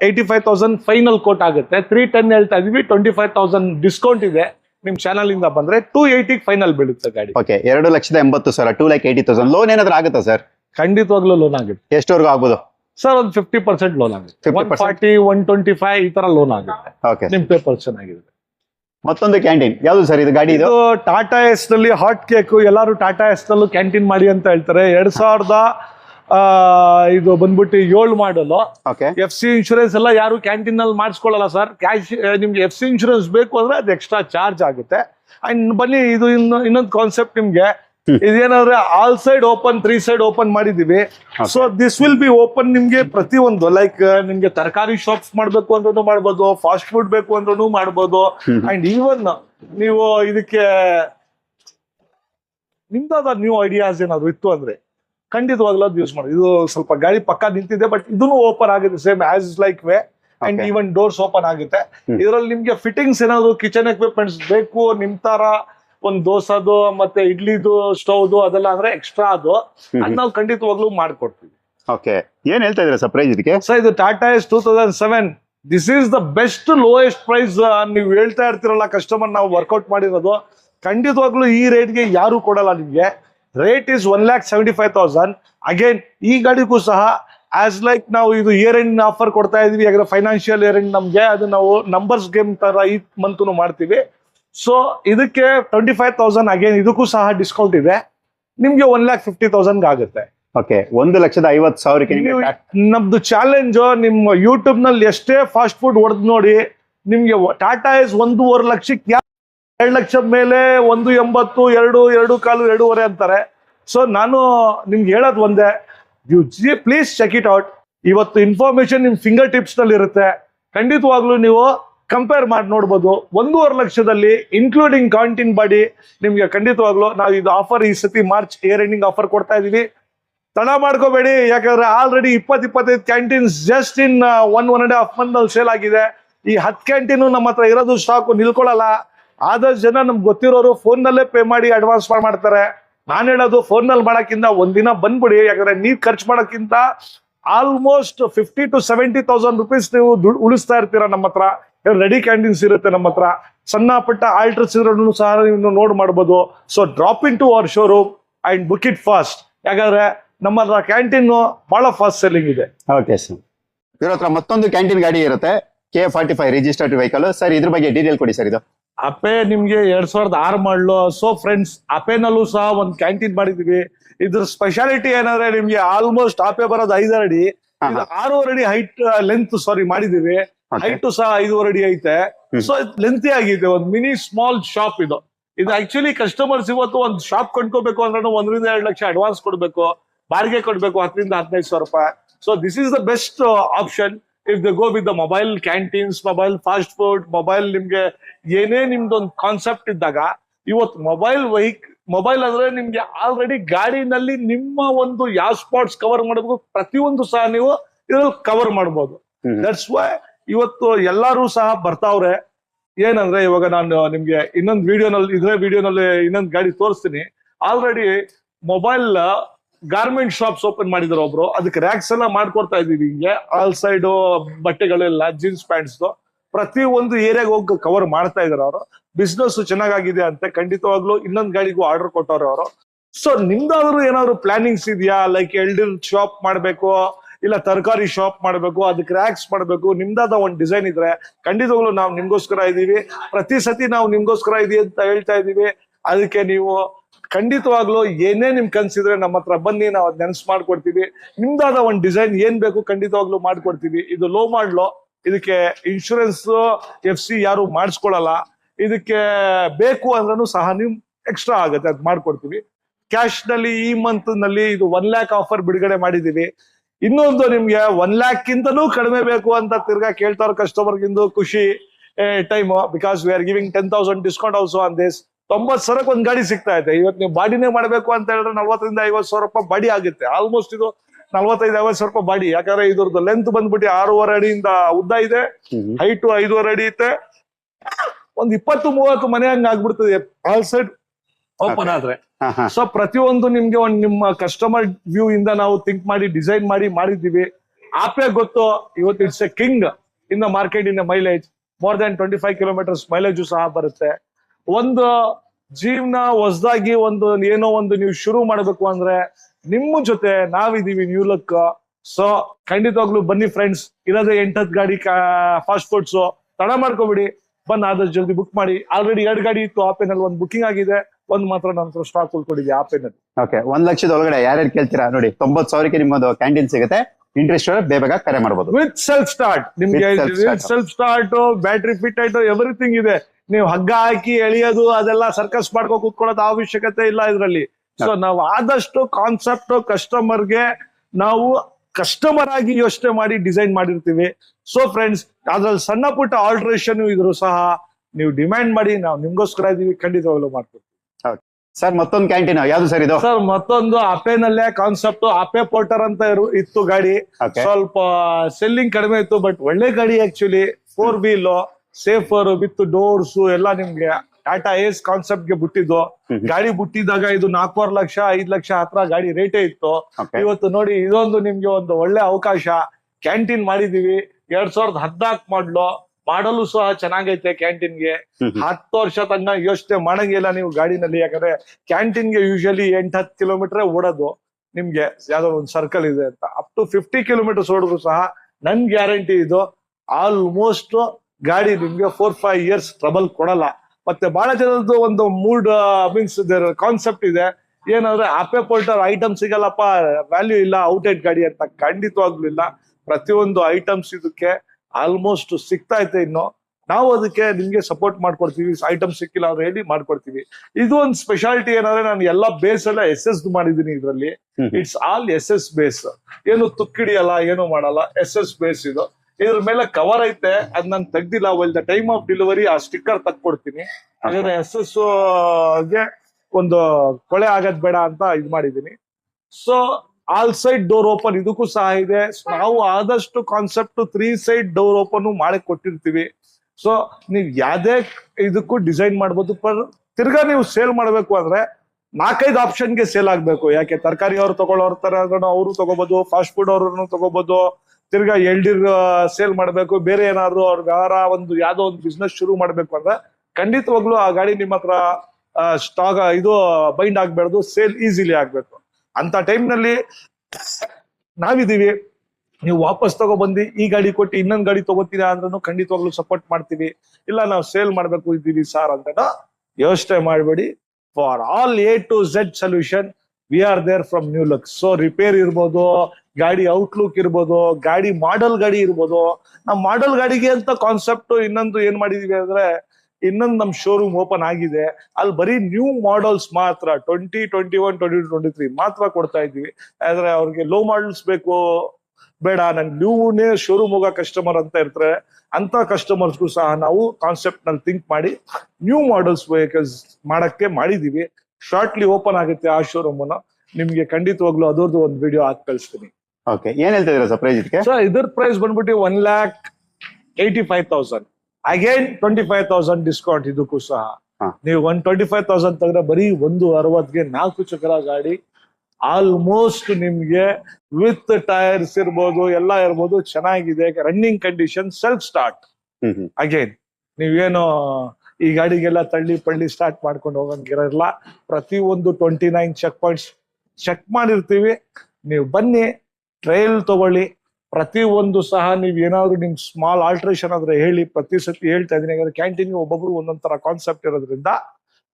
eighty five thousand final quote ಆಗುತ್ತೆ. ತ್ರೀ ಟೆನ್ ಹೇಳ್ತಾ ಇದೀವಿ. ಟ್ವೆಂಟಿ ಫೈವ್ ತೌಸಂಡ್ ಡಿಸ್ಕೌಂಟ್ ಇದೆ. ನಿಮ್ ಚಾನಲ್ ಇಂದ ಬಂದ್ರೆ ಟೂ ಏಯ್ಟಿಗೆ ಫೈನಲ್ ಬೀಳುತ್ತೆ ಗಾಡಿ. ಓಕೆ ಎರಡು ಲಕ್ಷದ ಎಂಬತ್ತು sir two lakh eighty thousand loan ಏನಾದ್ರೂ ಆಗುತ್ತಾ ಸರ್? ಖಂಡಿತವಾಗ್ಲೂ ಲೋನ್ ಆಗುತ್ತೆ. ಎಷ್ಟವರೆಗೂ ಆಗ್ಬೋದು? ಸರ್ ಒಂದು ಫಿಫ್ಟಿ ಪರ್ಸೆಂಟ್ ಲೋನ್ ಆಗುತ್ತೆ. 50% one forty one twenty five ಈ ತರ ಲೋನ್ ಆಗುತ್ತೆ. ನಿಮ್ ಪೇಪರ್ ಚೆನ್ನಾಗಿದೆ ಮತ್ತೊಂದು ಕ್ಯಾಂಟೀನ್ ಯಾವ್ದು ಸರ್ ಇದು ಗಾಡಿ ಇದು? ಟಾಟಾ ಎಸ್ನಲ್ಲಿ ಹಾಟ್ ಕೇಕ್ ಎಲ್ಲಾರು ಟಾಟಾ ಎಸ್ ನಲ್ಲೂ ಕ್ಯಾಂಟೀನ್ ಮಾಡಿ ಅಂತ ಹೇಳ್ತಾರೆ. ಎರಡ್ ಸಾವಿರದ ಇದು ಬಂದ್ಬಿಟ್ಟು ಏಳು ಮಾಡಲು ಓಕೆ ಎಫ್ ಸಿ ಇನ್ಶೂರೆನ್ಸ್ ಎಲ್ಲ ಯಾರು ಕ್ಯಾಂಟೀನ್ನಲ್ಲಿ ಮಾಡಿಸ್ಕೊಳ್ಳಲ್ಲ ಸರ್ ಕ್ಯಾಶ್ ನಿಮ್ಗೆ ಎಫ್ ಸಿ ಇನ್ಶೂರೆನ್ಸ್ ಬೇಕು ಅಂದ್ರೆ ಅದು ಎಕ್ಸ್ಟ್ರಾ ಚಾರ್ಜ್ ಆಗುತ್ತೆ. ಅಂಡ್ ಬನ್ನಿ ಇದು ಇನ್ನು ಇನ್ನೊಂದು ಕಾನ್ಸೆಪ್ಟ್ ನಿಮ್ಗೆ. ಇದೇನಾದ್ರೆ all side open three side open ಮಾಡಿದೀವಿ so this will be open ನಿಮ್ಗೆ ಒಂದು ಲೈಕ್ ನಿಮ್ಗೆ ತರಕಾರಿ ಶಾಪ್ಸ್ ಮಾಡ್ಬೇಕು ಅಂದ್ರೂ ಮಾಡ್ಬೋದು ಫಾಸ್ಟ್ ಫುಡ್ ಬೇಕು ಅಂದ್ರೂ ಮಾಡ್ಬೋದು. ಅಂಡ್ ಈವನ್ ನೀವು ಇದಕ್ಕೆ ನಿಮ್ದಾದ ನ್ಯೂ ಐಡಿಯಾಸ್ ಏನಾದ್ರು ಇತ್ತು ಅಂದ್ರೆ ಖಂಡಿತವಾಗ್ಲೂ ಅದು ಯೂಸ್ ಮಾಡಿ. ಇದು ಸ್ವಲ್ಪ ಗಾಡಿ ಪಕ್ಕ ನಿಂತಿದೆ ಬಟ್ ಇದನ್ನು ಓಪನ್ ಆಗುತ್ತೆ same as like way and. Even doors open ಆಗುತ್ತೆ. ಇದರಲ್ಲಿ ನಿಮ್ಗೆ ಫಿಟ್ಟಿಂಗ್ಸ್ ಏನಾದ್ರು ಕಿಚನ್ ಎಕ್ವಿಪ್ಮೆಂಟ್ಸ್ ಬೇಕು ನಿಮ್ ತರ ಒಂದ್ ದೋಸದು ಮತ್ತೆ ಇಡ್ಲಿದು ಸ್ಟೌದು ಅದೆಲ್ಲ ಅಂದ್ರೆ ಎಕ್ಸ್ಟ್ರಾ ಅದು. ಅದ್ ನಾವು ಖಂಡಿತವಾಗ್ಲೂ ಮಾಡ್ಕೊಡ್ತೀವಿ. ಓಕೆ. ಏನ್ ಹೇಳ್ತಾ ಇದ್ರೆ ಸರ್ ಪ್ರೈಸ್ ಇದಕ್ಕೆ ಸರ್ ಇದು Tata S two thousand seven this is the best lowest price ನೀವು ಹೇಳ್ತಾ ಇರ್ತಿರಲ್ಲ ಕಸ್ಟಮರ್ ನಾವು ವರ್ಕೌಟ್ ಮಾಡಿರೋದು. ಖಂಡಿತವಾಗ್ಲೂ ಈ ರೇಟ್ಗೆ ಯಾರು ಕೊಡಲ್ಲ ನಿಮ್ಗೆ. Rate is one lakh seventy five thousand again ಈ ಗಾಡಿಗೂ ಸಹ ಆಸ್ ಲೈಕ್ ನಾವು ಇದು ಇಯರ್ ಎಂಡ್ ಆಫರ್ ಕೊಡ್ತಾ ಇದೀವಿ ಯಾಕಂದ್ರೆ ಫೈನಾನ್ಷಿಯಲ್ ಇಯರ್ ಎಂಡ್ ನಮ್ಗೆ ಅದು ನಾವು ನಂಬರ್ಸ್ ಗೇಮ್ ತರ ಈ ಮಂತ್ ಮಾಡ್ತೀವಿ. ಸೊ ಇದಕ್ಕೆ ಟ್ವೆಂಟಿ ಫೈವ್ ತೌಸಂಡ್ ಅಗೇನ್ ಇದಕ್ಕೂ ಸಹ ಡಿಸ್ಕೌಂಟ್ ಇದೆ. ನಿಮ್ಗೆ ಒನ್ ಲ್ಯಾಕ್ ಫಿಫ್ಟಿ ತೌಸಂಡ್ ಆಗುತ್ತೆ. ಓಕೆ ಒಂದು ಲಕ್ಷದ ಐವತ್ತು ಸಾವಿರಕ್ಕೆ ನಮ್ದು ಚಾಲೆಂಜ್ ನಿಮ್ಮ ಯೂಟ್ಯೂಬ್ನಲ್ಲಿ ಎಷ್ಟೇ ಫಾಸ್ಟ್ ಫುಡ್ ಹೊಡೆದ್ ನೋಡಿ ನಿಮ್ಗೆ ಟಾಟಾ ಎಸ್ ಒಂದೂವರೆ ಲಕ್ಷಕ್ಕೆ ಎರಡು ಲಕ್ಷ ಮೇಲೆ ಒಂದು ಎಂಬತ್ತು ಎರಡು ಎರಡು ಕಾಲು ಎರಡೂವರೆ ಅಂತಾರೆ. ಸೊ ನಾನು ನಿಮ್ಗೆ ಹೇಳೋದು ಒಂದೇ ಯು ಜಿ ಪ್ಲೀಸ್ ಚೆಕ್ ಇಟ್ ಔಟ್ ಇವತ್ತು ಇನ್ಫಾರ್ಮೇಶನ್ ನಿಮ್ ಫಿಂಗರ್ ಟಿಪ್ಸ್ನಲ್ಲಿ ಇರುತ್ತೆ ಖಂಡಿತವಾಗ್ಲೂ ನೀವು ಕಂಪೇರ್ ಮಾಡಿ ನೋಡ್ಬೋದು. ಒಂದೂವರೆ ಲಕ್ಷದಲ್ಲಿ ಇನ್ಕ್ಲೂಡಿಂಗ್ ಕಾಂಟಿನ್ ಬಾಡಿ ನಿಮಗೆ ಖಂಡಿತವಾಗ್ಲೂ ನಾವು ಇದು ಆಫರ್ ಈ ಸತಿ ಮಾರ್ಚ್ ಇಯರ್ ಎಂಡಿಂಗ್ ಆಫರ್ ಕೊಡ್ತಾ ಇದೀವಿ. ತಡ ಮಾಡ್ಕೋಬೇಡಿ, ಯಾಕಂದ್ರೆ ಆಲ್ರೆಡಿ ಇಪ್ಪತ್ತು ಇಪ್ಪತ್ತೈದು canteens just in one one and half month sale ಆಗಿದೆ. ಈ ಹತ್ತು ಕ್ಯಾಂಟೀನು ನಮ್ಮ ಹತ್ರ ಇರೋದು ಸ್ಟಾಕು ನಿಲ್ಕೊಳ್ಳಲ್ಲ. ಆದಷ್ಟು ಜನ ನಮ್ಗೆ ಗೊತ್ತಿರೋರು ಫೋನ್ನಲ್ಲೇ ಪೇ ಮಾಡಿ ಅಡ್ವಾನ್ಸ್ ಮಾಡ್ತಾರೆ. ನಾನು ಹೇಳೋದು ಫೋನ್ನಲ್ಲಿ ಮಾಡೋಕ್ಕಿಂತ ಒಂದಿನ ಬಂದ್ಬಿಡಿ, ಯಾಕಂದ್ರೆ ನೀರು ಖರ್ಚು ಮಾಡೋಕ್ಕಿಂತ almost fifty to seventy thousand rupees ನೀವು ಉಳಿಸ್ತಾ ಇರ್ತೀರ ನಮ್ಮ ಹತ್ರ. ರೆಡಿ ಕ್ಯಾಂಟೀನ್ಸ್ ಇರುತ್ತೆ ನಮ್ಮ ಹತ್ರ. ಸಣ್ಣ ಪುಟ್ಟ ಆಲ್ಟ್ರಸ್ ಇರೋನು ಸಹ ನೀವು ನೋಡ್ ಮಾಡ್ಬೋದು. So drop in to our showroom and book it fast ಯಾಕಂದ್ರೆ ನಮ್ಮ ಕ್ಯಾಂಟೀನ್ ಬಹಳ ಫಾಸ್ಟ್ ಸೆಲ್ಲಿಂಗ್ ಇದೆ. ಓಕೆ ಸರ್ ಇವ್ರ ಹತ್ರ ಮತ್ತೊಂದು ಕ್ಯಾಂಟೀನ್ ಗಾಡಿ ಇರುತ್ತೆ. K forty five registered vehicle sir ಇದ್ರ ಬಗ್ಗೆ ಡೀಟೇಲ್ ಕೊಡಿ ಸರ್ ಇದು. ಅಪೆ ನಿಮ್ಗೆ ಎರಡ್ ಸಾವಿರದ ಆರು ಮಾಡ್ಲು. ಸೊ ಫ್ರೆಂಡ್ಸ್ ಅಪೆನಲ್ಲೂ ಸಹ ಒಂದು ಕ್ಯಾಂಟೀನ್ ಮಾಡಿದೀವಿ. ಇದ್ರ ಸ್ಪೆಷಾಲಿಟಿ ಏನಂದ್ರೆ ನಿಮ್ಗೆ ಆಲ್ಮೋಸ್ಟ್ ಅಪೆ ಬರೋದು ಐದರಡಿ. ಆರೂವರೆ ಅಡಿ ಹೈಟ್ ಲೆಂತ್ ಸಾರಿ ಮಾಡಿದೀವಿ. ಹೈಟ್ ಸಹ ಐದೂವರೆ ಅಡಿ ಐತೆ. ಸೊ ಲೆಂತಿ ಆಗಿದೆ. ಒಂದು ಮಿನಿ ಸ್ಮಾಲ್ ಶಾಪ್ ಇದು. ಇದು ಆಕ್ಚುಲಿ ಕಸ್ಟಮರ್ಸ್ ಇವತ್ತು ಒಂದು ಶಾಪ್ ಕೊಂಡ್ಕೋಬೇಕು ಅಂದ್ರೆ ಒಂದರಿಂದ ಎರಡು ಲಕ್ಷ ಅಡ್ವಾನ್ಸ್ ಕೊಡ್ಬೇಕು. ಬಾಡಿಗೆ ಕೊಡ್ಬೇಕು ಹತ್ತರಿಂದ ಹದಿನೈದು ಸಾವಿರ ರೂಪಾಯಿ. So this is the best option if the go with the mobile canteens mobile fast food mobile ನಿಮ್ಗೆ ಏನೇ ನಿಮ್ದೊಂದು ಕಾನ್ಸೆಪ್ಟ್ ಇದ್ದಾಗ ಇವತ್ತು ಮೊಬೈಲ್ ವೆಹಿಕ್ ಮೊಬೈಲ್ ಅಂದ್ರೆ ನಿಮ್ಗೆ ಆಲ್ರೆಡಿ ಗಾಡಿನಲ್ಲಿ ನಿಮ್ಮ ಒಂದು ಯಾವ ಸ್ಪಾಟ್ಸ್ ಕವರ್ ಮಾಡಬೇಕು ಪ್ರತಿಯೊಂದು ಸಹ ನೀವು ಇದ್ರಲ್ಲಿ ಕವರ್ ಮಾಡಬಹುದು ದಟ್ಸ್ ವೈ ಇವತ್ತು ಎಲ್ಲರೂ ಸಹ ಬರ್ತಾವ್ರೆ. ಏನಂದ್ರೆ ಇವಾಗ ನಾನು ನಿಮ್ಗೆ ಇನ್ನೊಂದು ವಿಡಿಯೋನಲ್ಲಿ ಇದ್ರೆ ವಿಡಿಯೋನಲ್ಲಿ ಇನ್ನೊಂದು ಗಾಡಿ ತೋರಿಸ್ತೀನಿ. Already mobile garment shops open ಮಾಡಿದಾರೆ ಒಬ್ರು. ಅದಕ್ಕೆ ರ್ಯಾಕ್ಸ್ ಎಲ್ಲ ಮಾಡ್ಕೊಡ್ತಾ ಇದೀವಿ ಹಿಂಗೆ. ಆಲ್ ಸೈಡ್ ಬಟ್ಟೆಗಳೆಲ್ಲ ಜೀನ್ಸ್ ಪ್ಯಾಂಟ್ಸ್ ಪ್ರತಿ ಒಂದು ಏರಿಯಾಗ ಹೋಗಿ ಕವರ್ ಮಾಡ್ತಾ ಇದಾರೆ ಅವರು. ಬಿಸ್ನೆಸ್ ಚೆನ್ನಾಗಿದೆ ಅಂತ. ಖಂಡಿತವಾಗ್ಲೂ ಇನ್ನೊಂದು ಗಾಡಿಗೂ ಆರ್ಡರ್ ಕೊಟ್ಟವ್ರೆ ಅವರು. ಸೊ ನಿಮ್ದಾದ್ರೂ ಏನಾದ್ರು ಪ್ಲಾನಿಂಗ್ಸ್ ಇದೆಯಾ? ಲೈಕ್ ಎಲ್ಡಿಲ್ ಶಾಪ್ ಮಾಡ್ಬೇಕು ಇಲ್ಲ ತರಕಾರಿ ಶಾಪ್ ಮಾಡಬೇಕು, ಅದಕ್ಕೆ ರ್ಯಾಕ್ಸ್ ಮಾಡಬೇಕು, ನಿಮ್ದಾದ ಒಂದು ಡಿಸೈನ್ ಇದ್ರೆ ಖಂಡಿತವಾಗ್ಲು ನಾವು ನಿಮ್ಗೋಸ್ಕರ ಇದ್ದೀವಿ ಪ್ರತಿ ಸತಿ ನಾವು ನಿಮ್ಗೋಸ್ಕರ ಇದೀವಿ ಅಂತ ಹೇಳ್ತಾ ಇದೀವಿ. ಅದಕ್ಕೆ ನೀವು ಖಂಡಿತವಾಗ್ಲೂ ಏನೇ ನಿಮ್ ಕನ್ಸಿದ್ರೆ ನಮ್ಮ ಹತ್ರ ಬನ್ನಿ, ನಾವು ನೆನ್ಸ್ ಮಾಡ್ಕೊಡ್ತೀವಿ. ನಿಮ್ದಾದ ಒಂದು ಡಿಸೈನ್ ಏನ್ ಬೇಕು ಖಂಡಿತವಾಗ್ಲೂ ಮಾಡ್ಕೊಡ್ತೀವಿ. ಇದು ಲೋ ಮಾಡ್ಲೋ ಇದಕ್ಕೆ ಇನ್ಶೂರೆನ್ಸ್ ಎಫ್ ಸಿ ಯಾರು ಮಾಡಿಸ್ಕೊಳಲ್ಲ. ಇದಕ್ಕೆ ಬೇಕು ಅಂದ್ರೂ ಸಹ ನೀವು ಎಕ್ಸ್ಟ್ರಾ ಆಗುತ್ತೆ, ಅದ್ ಮಾಡ್ಕೊಡ್ತೀವಿ. ಕ್ಯಾಶ್ನಲ್ಲಿ ಈ ಮಂತ್ನಲ್ಲಿ ಇದು ಒನ್ ಲ್ಯಾಕ್ ಆಫರ್ ಬಿಡುಗಡೆ ಮಾಡಿದೀವಿ. ಇನ್ನೊಂದು ನಿಮ್ಗೆ ಒನ್ ಲ್ಯಾಕ್ ಕಿಂತನೂ ಕಡಿಮೆ ಬೇಕು ಅಂತ ತಿರ್ಗಾ ಕೇಳ್ತಾರ ಕಸ್ಟಮರ್ಗಿಂದು ಖುಷಿ time because we are giving ten thousand discount also on this ತೊಂಬತ್ ಸಾವಿರಕ್ಕೆ ಒಂದ್ ಗಾಡಿ ಸಿಗ್ತಾ ಇದೆ. ಇವತ್ತು ನೀವು ಬಾಡಿನೇ ಮಾಡಬೇಕು ಅಂತ ಹೇಳಿದ್ರೆ ನಲ್ವತ್ತರಿಂದ ಐವತ್ತು ಸಾವಿರ ರೂಪಾಯಿ ಬಾಡಿ ಆಗುತ್ತೆ. ಆಲ್ಮೋಸ್ಟ್ ಇದು ನಲ್ವತ್ತೈದು ಐವತ್ತು ಸಾವಿರ ರೂಪಾಯಿ ಬಾಡಿ. ಯಾಕಂದ್ರೆ ಇದ್ರದ್ದು ಲೆಂತ್ ಬಂದ್ಬಿಟ್ಟು ಆರೂವರೆ ಅಡಿಯಿಂದ ಉದ್ದ ಇದೆ. ಹೈಟ್ ಐದೂವರೆ ಅಡಿ ಐತೆ ಒಂದ್ ಇಪ್ಪತ್ತು ಮೂವತ್ತು ಮನೆ ಹಂಗ ಆಗ್ಬಿಡ್ತದೆ. ಆಲ್ ಸೈಡ್ ಓಪನ್ ಆದ್ರೆ. ಸೊ ಪ್ರತಿಯೊಂದು ನಿಮ್ಗೆ ಒಂದ್ ನಿಮ್ಮ ಕಸ್ಟಮರ್ ವ್ಯೂ ಇಂದ ನಾವು ಥಿಂಕ್ ಮಾಡಿ ಡಿಸೈನ್ ಮಾಡಿ ಮಾಡಿದ್ದೀವಿ. ಆಪೇ ಗೊತ್ತು, ಇವತ್ತು it's a king in the market in mileage more than twenty five kilometers mileage ಸಹ ಬರುತ್ತೆ. ಒಂದು ಜೀವನ ಹೊಸದಾಗಿ ಒಂದು ಏನೋ ಒಂದು ನೀವು ಶುರು ಮಾಡಬೇಕು ಅಂದ್ರೆ ನಿಮ್ಮ ಜೊತೆ ನಾವಿದೀವಿ ನ್ಯೂ ಲುಕ್ ಸೊ ಖಂಡಿತವಾಗ್ಲು ಬನ್ನಿ ಫ್ರೆಂಡ್ಸ್ ಇರೋದೇ ಎಂಟತ್ ಗಾಡಿ ಫಾಸ್ಟ್ ಫುಡ್ಸ್ ತಡ ಮಾಡ್ಕೋಬಿಡಿ. ಬಂದ್ ಆದಷ್ಟು ಜಲ್ದಿ ಬುಕ್ ಮಾಡಿ. ಆಲ್ರೆಡಿ ಎರಡು ಗಾಡಿ ಇತ್ತು, ಆಪೇನಲ್ಲಿ ಒಂದು ಬುಕಿಂಗ್ ಆಗಿದೆ. ಒಂದ್ ಮಾತ್ರ ನನ್ನ ಹತ್ರ ಸ್ಟಾಕ್ ಉಳ್ಕೊಂಡಿದೆ ಆಪೇನಲ್ಲಿ ಓಕೆ ಒಂದ್ ಲಕ್ಷದ ಒಳಗಡೆ ಯಾರ್ಯಾರು ಕೇಳ್ತೀರಾ? ನೋಡಿ ತೊಂಬತ್ ಸಾವಿರಕ್ಕೆ ನಿಮ್ಗೊಂದು ಕ್ಯಾಂಟೀನ್ ಸಿಗುತ್ತೆ. ಇಂಟ್ರೆಸ್ಟ್ ಬೇಗ ಕರೆ ಮಾಡಬಹುದು ವಿತ್ ಸೆಲ್ಫ್ ಸ್ಟಾರ್ಟ್ ನಿಮ್ಗೆ With self start. Self start battery fit ಆಯ್ತು ಎವ್ರಿಥಿಂಗ್ ಇದೆ. ನೀವು ಹಗ್ಗ ಹಾಕಿ ಎಳಿಯೋದು ಅದೆಲ್ಲ ಸರ್ಕಸ್ ಮಾಡ್ಕೋ ಕೂತ್ಕೊಳ್ಳೋದು ಅವಶ್ಯಕತೆ ಇಲ್ಲ ಇದ್ರಲ್ಲಿ. ಸೊ ನಾವು ಆದಷ್ಟು ಕಾನ್ಸೆಪ್ಟ್ ಕಸ್ಟಮರ್ಗೆ ನಾವು ಕಸ್ಟಮರ್ ಆಗಿ ಯೋಚನೆ ಮಾಡಿ ಡಿಸೈನ್ ಮಾಡಿರ್ತೀವಿ. ಸೊ ಫ್ರೆಂಡ್ಸ್ ಅದ್ರಲ್ಲಿ ಸಣ್ಣ ಪುಟ್ಟ ಆಲ್ಟ್ರೇಷನ್ ಇದ್ರು ಸಹ ನೀವು ಡಿಮ್ಯಾಂಡ್ ಮಾಡಿ ನಾವು ನಿಮ್ಗೋಸ್ಕರ ಇದೀವಿ ಖಂಡಿತವಾಗ್ಲೂ ಮಾಡ್ತೀವಿ ಸರ್ ಮತ್ತೊಂದು ಕ್ಯಾಂಟೀನ್ ಯಾವ್ದು ಸರ್ ಇದು? ಸರ್ ಮತ್ತೊಂದು ಅಪೆನಲ್ಲೇ ಕಾನ್ಸೆಪ್ಟ್ ಅಪೆ ಪೋರ್ಟರ್ ಅಂತ ಇರು- ಇತ್ತು ಗಾಡಿ. ಸ್ವಲ್ಪ ಸೆಲ್ಲಿಂಗ್ ಕಡಿಮೆ ಇತ್ತು ಬಟ್ ಒಳ್ಳೆ ಗಾಡಿ actually four wheel safer with doors ಎಲ್ಲ ನಿಮ್ಗೆ ಟಾಟಾ ಏಸ್ ಕಾನ್ಸೆಪ್ಟ್ಗೆ ಬಿಟ್ಟಿದ್ದು. ಹ್ಮ್. ಗಾಡಿ ಬಿಟ್ಟಿದ್ದಾಗ ಇದು ನಾಲ್ಕೂವರೆ ಲಕ್ಷ ಐದ್ ಲಕ್ಷ ಹತ್ರ ಗಾಡಿ ರೇಟೇ ಇತ್ತು. ಇವತ್ತು ನೋಡಿ ಇದೊಂದು ನಿಮ್ಗೆ ಒಂದು ಒಳ್ಳೆ ಅವಕಾಶ. ಕ್ಯಾಂಟೀನ್ ಮಾಡಿದೀವಿ. ಎರಡ್ ಸಾವಿರದ ಹದ್ನಾಲ್ಕು ಮಾಡ್ಲು. ಮಾಡಲು ಸಹ ಚೆನ್ನಾಗೈತೆ ಕ್ಯಾಂಟೀನ್ಗೆ. ಹತ್ತು ವರ್ಷ ತನಕ ಯೋಚನೆ ಮಾಡಂಗಿಲ್ಲ ನೀವು ಗಾಡಿನಲ್ಲಿ ಯಾಕಂದ್ರೆ ಕ್ಯಾಂಟೀನ್ಗೆ ಯೂಶಲಿ ಎಂಟ್ ಹತ್ತು ಕಿಲೋಮೀಟರ್ ಓಡೋದು ನಿಮ್ಗೆ ಯಾವ್ದೋ ಒಂದು ಸರ್ಕಲ್ ಇದೆ ಅಂತ. ಅಪ್ ಟು ಫಿಫ್ಟಿ ಕಿಲೋಮೀಟರ್ಸ್ ಓಡಿದ್ರು ಸಹ ನನ್ ಗ್ಯಾರಂಟಿ ಇದು ಆಲ್ಮೋಸ್ಟ್ ಗಾಡಿ ನಿಮ್ಗೆ ಫೋರ್ ಫೈವ್ ಇಯರ್ಸ್ ಟ್ರಬಲ್ ಕೊಡಲ್ಲ. ಮತ್ತೆ ಬಹಳ ಜನದ್ದು ಒಂದು ಮೂಡ್ ಮೀನ್ಸ್ ಕಾನ್ಸೆಪ್ಟ್ ಇದೆ. ಏನಂದ್ರೆ ಆಪೆ ಪೋಲ್ಟರ್ ಐಟಮ್ ಸಿಗಲ್ಲಪ್ಪ ವ್ಯಾಲ್ಯೂ ಇಲ್ಲ ಔಟ್ ಗಾಡಿ ಅಂತ ಖಂಡಿತವಾಗ್ಲೂ ಇಲ್ಲ. ಪ್ರತಿಯೊಂದು ಐಟಮ್ಸ್ ಇದಕ್ಕೆ ಆಲ್ಮೋಸ್ಟ್ ಸಿಗ್ತಾ ಐತೆ ಇನ್ನು. ನಾವು ಅದಕ್ಕೆ ನಿಮ್ಗೆ ಸಪೋರ್ಟ್ ಮಾಡ್ಕೊಡ್ತೀವಿ ಐಟಮ್ ಸಿಕ್ಕಿಲ್ಲ ಅಂದ್ರೆ ಹೇಳಿ ಮಾಡ್ಕೊಡ್ತೀವಿ. ಇದು ಒಂದು ಸ್ಪೆಷಾಲಿಟಿ ಏನಂದ್ರೆ ನಾನು ಎಲ್ಲ ಬೇಸ್ ಎಲ್ಲ ಎಸ್ ಎಸ್ ಮಾಡಿದೀನಿ ಇದರಲ್ಲಿ. It's all S S base ಏನು ತುಕ್ಕಿಡಿಯಲ್ಲ ಏನು ಮಾಡಲ್ಲ ಎಸ್ ಎಸ್ ಬೇಸ್ ಇದು. ಇದ್ರ ಮೇಲೆ ಕವರ್ ಐತೆ ಅದ್ ನಾನು ತೆಗ್ದಿಲ್ಲ. Well the time of delivery ಆ ಸ್ಟಿಕ್ಕರ್ ತಕ್ಕೊಡ್ತೀನಿ. ಹಾಗಾದ್ರೆ ಎಸ್ ಎಸ್ಗೆ ಒಂದು ಕೊಳೆ ಆಗದ್ ಬೇಡ ಅಂತ ಇದ್ ಮಾಡಿದೀನಿ so all side door open ಇದಕ್ಕೂ ಸಹ ಇದೆ. ನಾವು ಆದಷ್ಟು concept three side door open ಮಾಡಿ ಕೊಟ್ಟಿರ್ತೀವಿ. ಸೊ ನೀವು ಯಾವ್ದೇ ಇದಕ್ಕೂ ಡಿಸೈನ್ ಮಾಡ್ಬೋದು. ಪರ್ ತಿರ್ಗಾ ನೀವು ಸೇಲ್ ಮಾಡಬೇಕು ಅಂದ್ರೆ ನಾಲ್ಕೈದು ಆಪ್ಷನ್ಗೆ ಸೇಲ್ ಆಗ್ಬೇಕು. ಯಾಕೆ ತರಕಾರಿ ಅವ್ರು ತಗೊಳ್ಳೋರ್ ತರ ಅವರು ತಗೋಬಹುದು ಫಾಸ್ಟ್ ಫುಡ್ ಅವ್ರನ್ನು ತಗೋಬಹುದು ತಿರ್ಗಾ ಎಲ್ಡಿರ್ ಸೇಲ್ ಮಾಡಬೇಕು. ಬೇರೆ ಏನಾದ್ರು ಅವ್ರ ವ್ಯವಹಾರ ಒಂದು ಯಾವ್ದೋ ಒಂದು ಬಿಸ್ನೆಸ್ ಶುರು ಮಾಡ್ಬೇಕು ಅಂದ್ರೆ ಖಂಡಿತವಾಗ್ಲೂ ಆ ಗಾಡಿ ನಿಮ್ಮ ಹತ್ರ ಸ್ಟಾಕ್ ಇದು ಬೈಂಡ್ ಆಗ್ಬಾರ್ದು ಸೇಲ್ ಈಸಿಲಿ ಆಗ್ಬೇಕು. ಅಂತ ಟೈಮ್ನಲ್ಲಿ ನಲ್ಲಿ ನಾವಿದೀವಿ ನೀವು ವಾಪಸ್ ತಗೊಬಂದು ಈ ಗಾಡಿ ಕೊಟ್ಟು ಇನ್ನೊಂದು ಗಾಡಿ ತಗೋತೀರಾ ಅಂದ್ರೂ ಖಂಡಿತವಾಗ್ಲೂ ಸಪೋರ್ಟ್ ಮಾಡ್ತೀವಿ. ಇಲ್ಲ, ನಾವು ಸೇಲ್ ಮಾಡಬೇಕು ಇದ್ದೀವಿ ಸರ್ ಅಂತ ಯೋಚನೆ ಮಾಡಬೇಡಿ. For all A to Z solution we are there from new luck so repair ಇರ್ಬೋದು, ಗಾಡಿ ಔಟ್ಲುಕ್ ಇರ್ಬೋದು, ಗಾಡಿ ಮಾಡೆಲ್ ಗಾಡಿ ಇರ್ಬೋದು. ನಾವು ಮಾಡೆಲ್ ಗಾಡಿಗೆ ಅಂತ ಕಾನ್ಸೆಪ್ಟ್ ಇನ್ನೊಂದು ಏನ್ ಮಾಡಿದೀವಿ ಅಂದ್ರೆ ಇನ್ನೊಂದು ನಮ್ ಶೋರೂಮ್ ಓಪನ್ ಆಗಿದೆ. ಅಲ್ಲಿ ಬರೀ ನ್ಯೂ ಮಾಡೆಲ್ಸ್ ಮಾತ್ರ twenty twenty one twenty twenty three ಮಾತ್ರ ಕೊಡ್ತಾ ಇದ್ದೀವಿ. ಆದ್ರೆ ಅವ್ರಿಗೆ ಲೋ ಮಾಡೆಲ್ಸ್ ಬೇಕು ಬೇಡ ನಂಗೆ ನ್ಯೂನೇ ಶೋರೂಮ್ ಹೋಗೋ ಕಸ್ಟಮರ್ ಅಂತ ಇರ್ತಾರೆ ಅಂತ ಕಸ್ಟಮರ್ಸ್ಗೂ ಸಹ ನಾವು ಕಾನ್ಸೆಪ್ಟ್ನಲ್ಲಿ ಥಿಂಕ್ ಮಾಡಿ ನ್ಯೂ ಮಾಡೆಲ್ಸ್ ವೆಹಿಕಲ್ಸ್ ಮಾಡಕ್ಕೆ ಮಾಡಿದೀವಿ. ಶಾರ್ಟ್ಲಿ ಓಪನ್ ಆಗುತ್ತೆ ಆ ಶೋರೂಮ್ ನಿಮ್ಗೆ ಖಂಡಿತವಾಗ್ಲೂ ಅದರದ್ದು ಒಂದು ವಿಡಿಯೋ ಹಾಕಿ ಕಳಿಸ್ತೀನಿ. ಓಕೆ ಏನ್ ಹೇಳ್ತಾ ಇದೀರಾ ಸರ್ ಪ್ರೈಸ್ ಇದಕ್ಕೆ ಸರ್ ಇದ್ರ ಪ್ರೈಸ್ ಬಂದ್ಬಿಟ್ಟು one lakh eighty five thousand again twenty five thousand discount ಇದಕ್ಕೂ ಸಹ. ನೀವು ಒನ್ ಟ್ವೆಂಟಿ ಫೈವ್ ತೌಸಂಡ್ ತೆಗೆದ್ರೆ ಬರೀ ಒಂದು ಅರವತ್ಗೆ ನಾಲ್ಕು ಚಕ್ರ ಗಾಡಿ. ಆಲ್ಮೋಸ್ಟ್ ನಿಮ್ಗೆ ವಿತ್ ಟೈರ್ಸ್ ಇರ್ಬೋದು ಎಲ್ಲ ಇರ್ಬೋದು ಚೆನ್ನಾಗಿದೆ. Running condition self start again ನೀವೇನು ಈ ಗಾಡಿಗೆಲ್ಲ ತಳ್ಳಿ ಪಳ್ಳಿ ಸ್ಟಾರ್ಟ್ ಮಾಡ್ಕೊಂಡು ಹೋಗಂಗಿರಲ್ಲ. ಪ್ರತಿ ಒಂದು twenty nine check points check ಮಾಡಿರ್ತೀವಿ. ನೀವು ಬನ್ನಿ ಟ್ರೈಲ್ ತಗೊಳ್ಳಿ. ಪ್ರತಿ ಒಂದು ಸಹ ನೀವು ಏನಾದ್ರು ನಿಮ್ ಸ್ಮಾಲ್ ಆಲ್ಟ್ರೇಷನ್ ಆದ್ರೆ ಹೇಳಿ ಪ್ರತಿ ಸತಿ ಹೇಳ್ತಾ ಇದೀನಿ ಯಾಕಂದ್ರೆ ಕ್ಯಾಂಟೀನ್ ಒಬ್ಬೊಬ್ರು ಒಂದೊಂದರ ತರ ಕಾನ್ಸೆಪ್ಟ್ ಇರೋದ್ರಿಂದ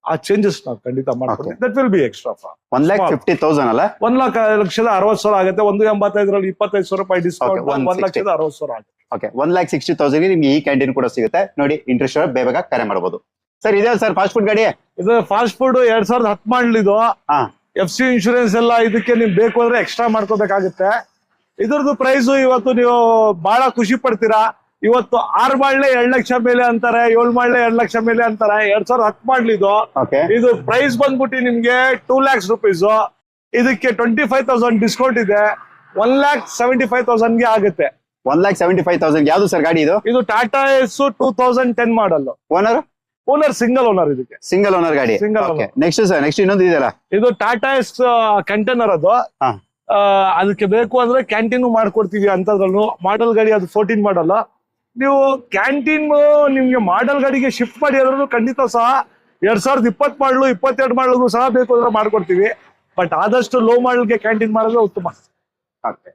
ಆ ಚೇಂಜಸ್ ನಾವು ಖಂಡಿತ ಮಾಡ್ಕೊಡ್ತೀವಿ. That will be extra one lakh fifty thousand ಅಲ್ಲ? ಒಂದ್ ಲಕ್ಷ ಲಕ್ಷದ ಅರವತ್ ಸಾವಿರ ಆಗುತ್ತೆ. ಒಂದು ಎಂಬತ್ತೈದರಲ್ಲಿ ಇಪ್ಪತ್ತೈದು ಸಾವಿರ ರೂಪಾಯಿ ಡಿಸ್ಕೌಂಟ್ ಒಂದ್ ಲಕ್ಷದ ಅರವತ್ ಸಾವಿರ ಆಗುತ್ತೆ. Okay one lakh sixty thousand ನಿಮ್ಗೆ ಈ ಕ್ಯಾಂಟೀನ್ ಕೂಡ ಸಿಗುತ್ತೆ. ನೋಡಿ ಇಂಟ್ರೆಸ್ಟ್ ಬೇಗ ಕರೆ ಮಾಡಬಹುದು ಸರ್ ಇದೆ ಸರ್ ಫಾಸ್ಟ್ ಫುಡ್ ಗಾಡಿ? ಇದು ಫಾಸ್ಟ್ ಫುಡ್ ಎರಡ್ ಸಾವಿರದ ಹತ್ತು ಮಾಡ್ಲಿದು. ಎಫ್ ಸಿ ಇನ್ಶೂರೆನ್ಸ್ ಎಲ್ಲ ಇದಕ್ಕೆ ನಿಮ್ ಬೇಕು ಅಂದ್ರೆ ಎಕ್ಸ್ಟ್ರಾ ಮಾಡ್ಕೋಬೇಕಾಗುತ್ತೆ. ಇದ್ರದ್ದು ಪ್ರೈಸ್ ಇವತ್ತು ನೀವು ಬಹಳ ಖುಷಿ ಪಡ್ತೀರಾ? ಇವತ್ತು ಆರ್ ಮಾಡ್ಲೆ ಎರಡ್ ಲಕ್ಷ ಮೇಲೆ ಅಂತಾರೆ ಏಳ್ ಮಾಡ್ಲೆ ಎರಡ್ ಲಕ್ಷ ಮೇಲೆ ಅಂತಾರೆ ಎರಡ್ ಸಾವಿರದ ಹತ್ತು ಮಾಡ್ಲಿದು ಇದು. ಪ್ರೈಸ್ ಬಂದ್ಬಿಟ್ಟು ನಿಮ್ಗೆ ಟೂ ಲ್ಯಾಕ್ಸ್ ರುಪೀಸ್ ಇದಕ್ಕೆ ಟ್ವೆಂಟಿ ಫೈವ್ ತೌಸಂಡ್ ಡಿಸ್ಕೌಂಟ್ ಇದೆ. ಒನ್ ಲ್ಯಾಕ್ ಸೆವೆಂಟಿ ಫೈವ್ ತೌಸಂಡ್ಗೆ ಆಗುತ್ತೆ. One lakh seventy five thousand ಯಾವ್ದು ಸರ್ ಗಾಡಿ ಇದು? ಇದು Tata S two thousand ten model owner owner single owner ಇದಕ್ಕೆ. ಸಿಂಗಲ್ ಓನರ್ ಗಾಡಿ. Single okay next sir next ಇನ್ನೊಂದು ಇದೆಯಲ್ಲ? ಇದು ಟಾಟಾ ಎಸ್ ಕಂಟೈನರ್ ಅದು. ಅದಕ್ಕೆ ಬೇಕು ಅಂದ್ರೆ ಕ್ಯಾಂಟೀನ್ ಮಾಡ್ಕೊಡ್ತೀವಿ ಅಂತದ್ರಲ್ಲೂ ಮಾಡಲ್ ಗಾಡಿ ಅದು ಫೋರ್ಟೀನ್ ಮಾಡಲ್ಲ ನೀವು ಕ್ಯಾಂಟೀನ್ ನಿಮ್ಗೆ ಮಾಡಲ್ ಗಾಡಿಗೆ ಶಿಫ್ಟ್ ಮಾಡಿ ಅದ್ರೂ ಖಂಡಿತ ಸಹ ಎರಡ್ ಸಾವಿರದ ಇಪ್ಪತ್ ಮಾಡಲು, ಇಪ್ಪತ್ತೆರಡು ಮಾಡಲು ಸಹ ಬೇಕು ಅಂದ್ರೆ ಮಾಡ್ಕೊಡ್ತೀವಿ. ಬಟ್ ಆದಷ್ಟು ಲೋ ಮಾಡಲ್ಗೆ ಕ್ಯಾಂಟೀನ್ ಮಾಡಿದ್ರೆ ಉತ್ತಮ. ಓಕೆ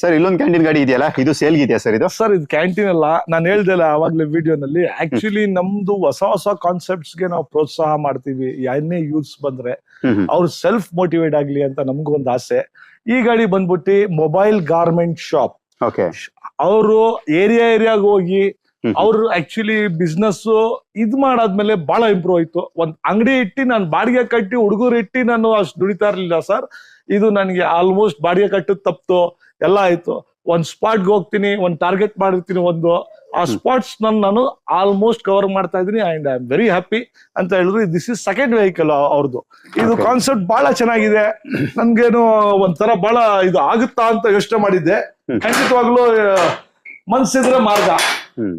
ಸರ್ ಇಲ್ಲೊಂದು ಕ್ಯಾಂಟೀನ್ ಗಾಡಿ ಇದೆಯಲ್ಲ? ಇದು ಸೇಲ್ ಇದೆಯಾ ಸರ್ ಇದು? ಸರ್ ಇದು ಕ್ಯಾಂಟೀನ್ ಅಲ್ಲ. ನಾನು ಹೇಳ್ದಲ್ಲ ಆವಾಗಲೇ ವಿಡಿಯೋನಲ್ಲಿ. ಆಕ್ಚುಲಿ ನಮ್ದು ಹೊಸ ಹೊಸ ಕಾನ್ಸೆಪ್ಟ್ಸ್ಗೆ ನಾವು ಪ್ರೋತ್ಸಾಹ ಮಾಡ್ತೀವಿ. ಏನೇ ಯೂಸ್ ಬಂದ್ರೆ. ಅವ್ರು ಸೆಲ್ಫ್ ಮೋಟಿವೇಟ್ ಆಗ್ಲಿ ಅಂತ ನಮ್ಗೂ ಒಂದು ಆಸೆ. ಈ ಗಾಡಿ ಬಂದ್ಬಿಟ್ಟು ಮೊಬೈಲ್ ಗಾರ್ಮೆಂಟ್ ಶಾಪ್ ಓಕೆ ಅವರು ಏರಿಯಾ ಏರಿಯಾಗ ಹೋಗಿ. ಅವ್ರು ಆಕ್ಚುಲಿ ಬಿಸ್ನೆಸ್ ಇದ್ ಮಾಡಾದ್ಮೇಲೆ ಬಹಳ ಇಂಪ್ರೂವ್ ಆಯ್ತು. ಒಂದ್ ಅಂಗಡಿ ಇಟ್ಟಿ ನಾನು ಬಾಡಿಗೆ ಕಟ್ಟಿ ಹುಡುಗರು ಇಟ್ಟಿ ನಾನು ಅಷ್ಟು ದುಡಿತಾ ಇರ್ಲಿಲ್ಲ ಸರ್. ಇದು ನನಗೆ ಆಲ್ಮೋಸ್ಟ್ ಬಾಡಿಗೆ ಕಟ್ಟದ್ ತಪ್ತು. ಎಲ್ಲ ಆಯ್ತು. ಒಂದ್ ಸ್ಪಾಟ್ಗೆ ಹೋಗ್ತೀನಿ ಒಂದ್ ಟಾರ್ಗೆಟ್ ಮಾಡಿರ್ತೀನಿ ಒಂದು. ಆ ಸ್ಪಾಟ್ಸ್ ನಾನು ನಾನು ಆಲ್ಮೋಸ್ಟ್ ಕವರ್ ಮಾಡ್ತಾ ಇದೀನಿ and I am very happy ಅಂತ ಹೇಳಿದ್ರು. ದಿಸ್ ಇಸ್ ಸೆಕೆಂಡ್ ವೆಹಿಕಲ್ ಅವ್ರದ್ದು ಇದು ಕಾನ್ಸೆಪ್ಟ್ ಬಹಳ ಚೆನ್ನಾಗಿದೆ. ನನ್ಗೇನು ಒಂಥರ ಬಹಳ ಇದು ಆಗುತ್ತಾ ಅಂತ ಯೋಚನೆ ಮಾಡಿದ್ದೆ. ಖಂಡಿತವಾಗ್ಲೂ ಮನ್ಸಿದ್ರೆ ಮಾರ್ಗ.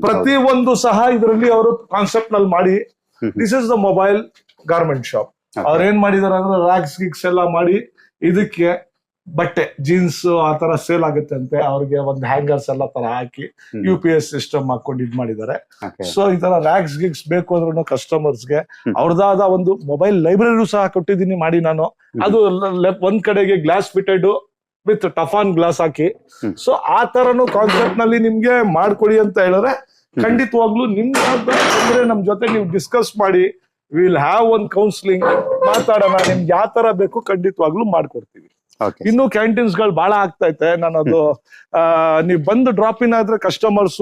ಪ್ರತಿ ಒಂದು ಸಹ ಇದರಲ್ಲಿ ಅವರು ಕಾನ್ಸೆಪ್ಟ್ನಲ್ಲಿ ಮಾಡಿ. This is the mobile garment shop. ಅವ್ರ ಏನ್ ಮಾಡಿದಾರೆ ಅಂದ್ರೆ ರಾಕ್ಸ್ ಗಿಕ್ಸ್ ಎಲ್ಲ ಮಾಡಿ ಇದಕ್ಕೆ ಬಟ್ಟೆ ಜೀನ್ಸ್ ಆ ತರ ಸೇಲ್ ಆಗುತ್ತೆ ಅಂತೆ ಅವ್ರಿಗೆ ಒಂದು ಹ್ಯಾಂಗರ್ಸ್ ಎಲ್ಲ ತರ ಹಾಕಿ. ಯು ಪಿ ಎಸ್ ಸಿಸ್ಟಮ್ ಹಾಕೊಂಡು ಇದ್ ಮಾಡಿದ್ದಾರೆ. ಸೊ ಈ ತರ ರ್ಯಾಕ್ಸ್ ಗಿಕ್ಸ್ ಬೇಕು ಅಂದ್ರೂ ಕಸ್ಟಮರ್ಸ್ಗೆ. ಅವ್ರದಾದ ಒಂದು ಮೊಬೈಲ್ ಲೈಬ್ರರಿ ಸಹ ಕೊಟ್ಟಿದ್ದೀನಿ ಮಾಡಿ ನಾನು ಅದು ಒಂದ್ ಕಡೆಗೆ ಗ್ಲಾಸ್ ಫಿಟೆಡ್ ವಿತ್ ಟಫಾನ್ ಗ್ಲಾಸ್ ಹಾಕಿ. ಸೊ ಆ ತರನು ಕಾನ್ಸೆಪ್ಟ್ನಲ್ಲಿ ನಿಮ್ಗೆ ಮಾಡ್ಕೊಡಿ ಅಂತ ಹೇಳಿದ್ರೆ ಖಂಡಿತವಾಗ್ಲು ನಿಮ್ಗೆ ಅಂದ್ರೆ ನಮ್ ಜೊತೆ ನೀವು ಡಿಸ್ಕಸ್ ಮಾಡಿ ವಿಲ್ ಹ್ಯಾವ್ ಒನ್ ಕೌನ್ಸಿಲಿಂಗ್ ಮಾತಾಡೋಣ ನಿಮ್ಗೆ ಯಾವ ತರ ಬೇಕು ಖಂಡಿತವಾಗ್ಲು ಮಾಡ್ಕೊಡ್ತೀವಿ. ಇನ್ನು ಕ್ಯಾಂಟೀನ್ಸ್ಗಳು ಬಹಳ ಆಗ್ತಾ ಐತೆ ನಾನು ಅದು ನೀವ್ ಬಂದು ಡ್ರಾಪ್ ಇನ್ ಆದ್ರೆ ಕಸ್ಟಮರ್ಸ್.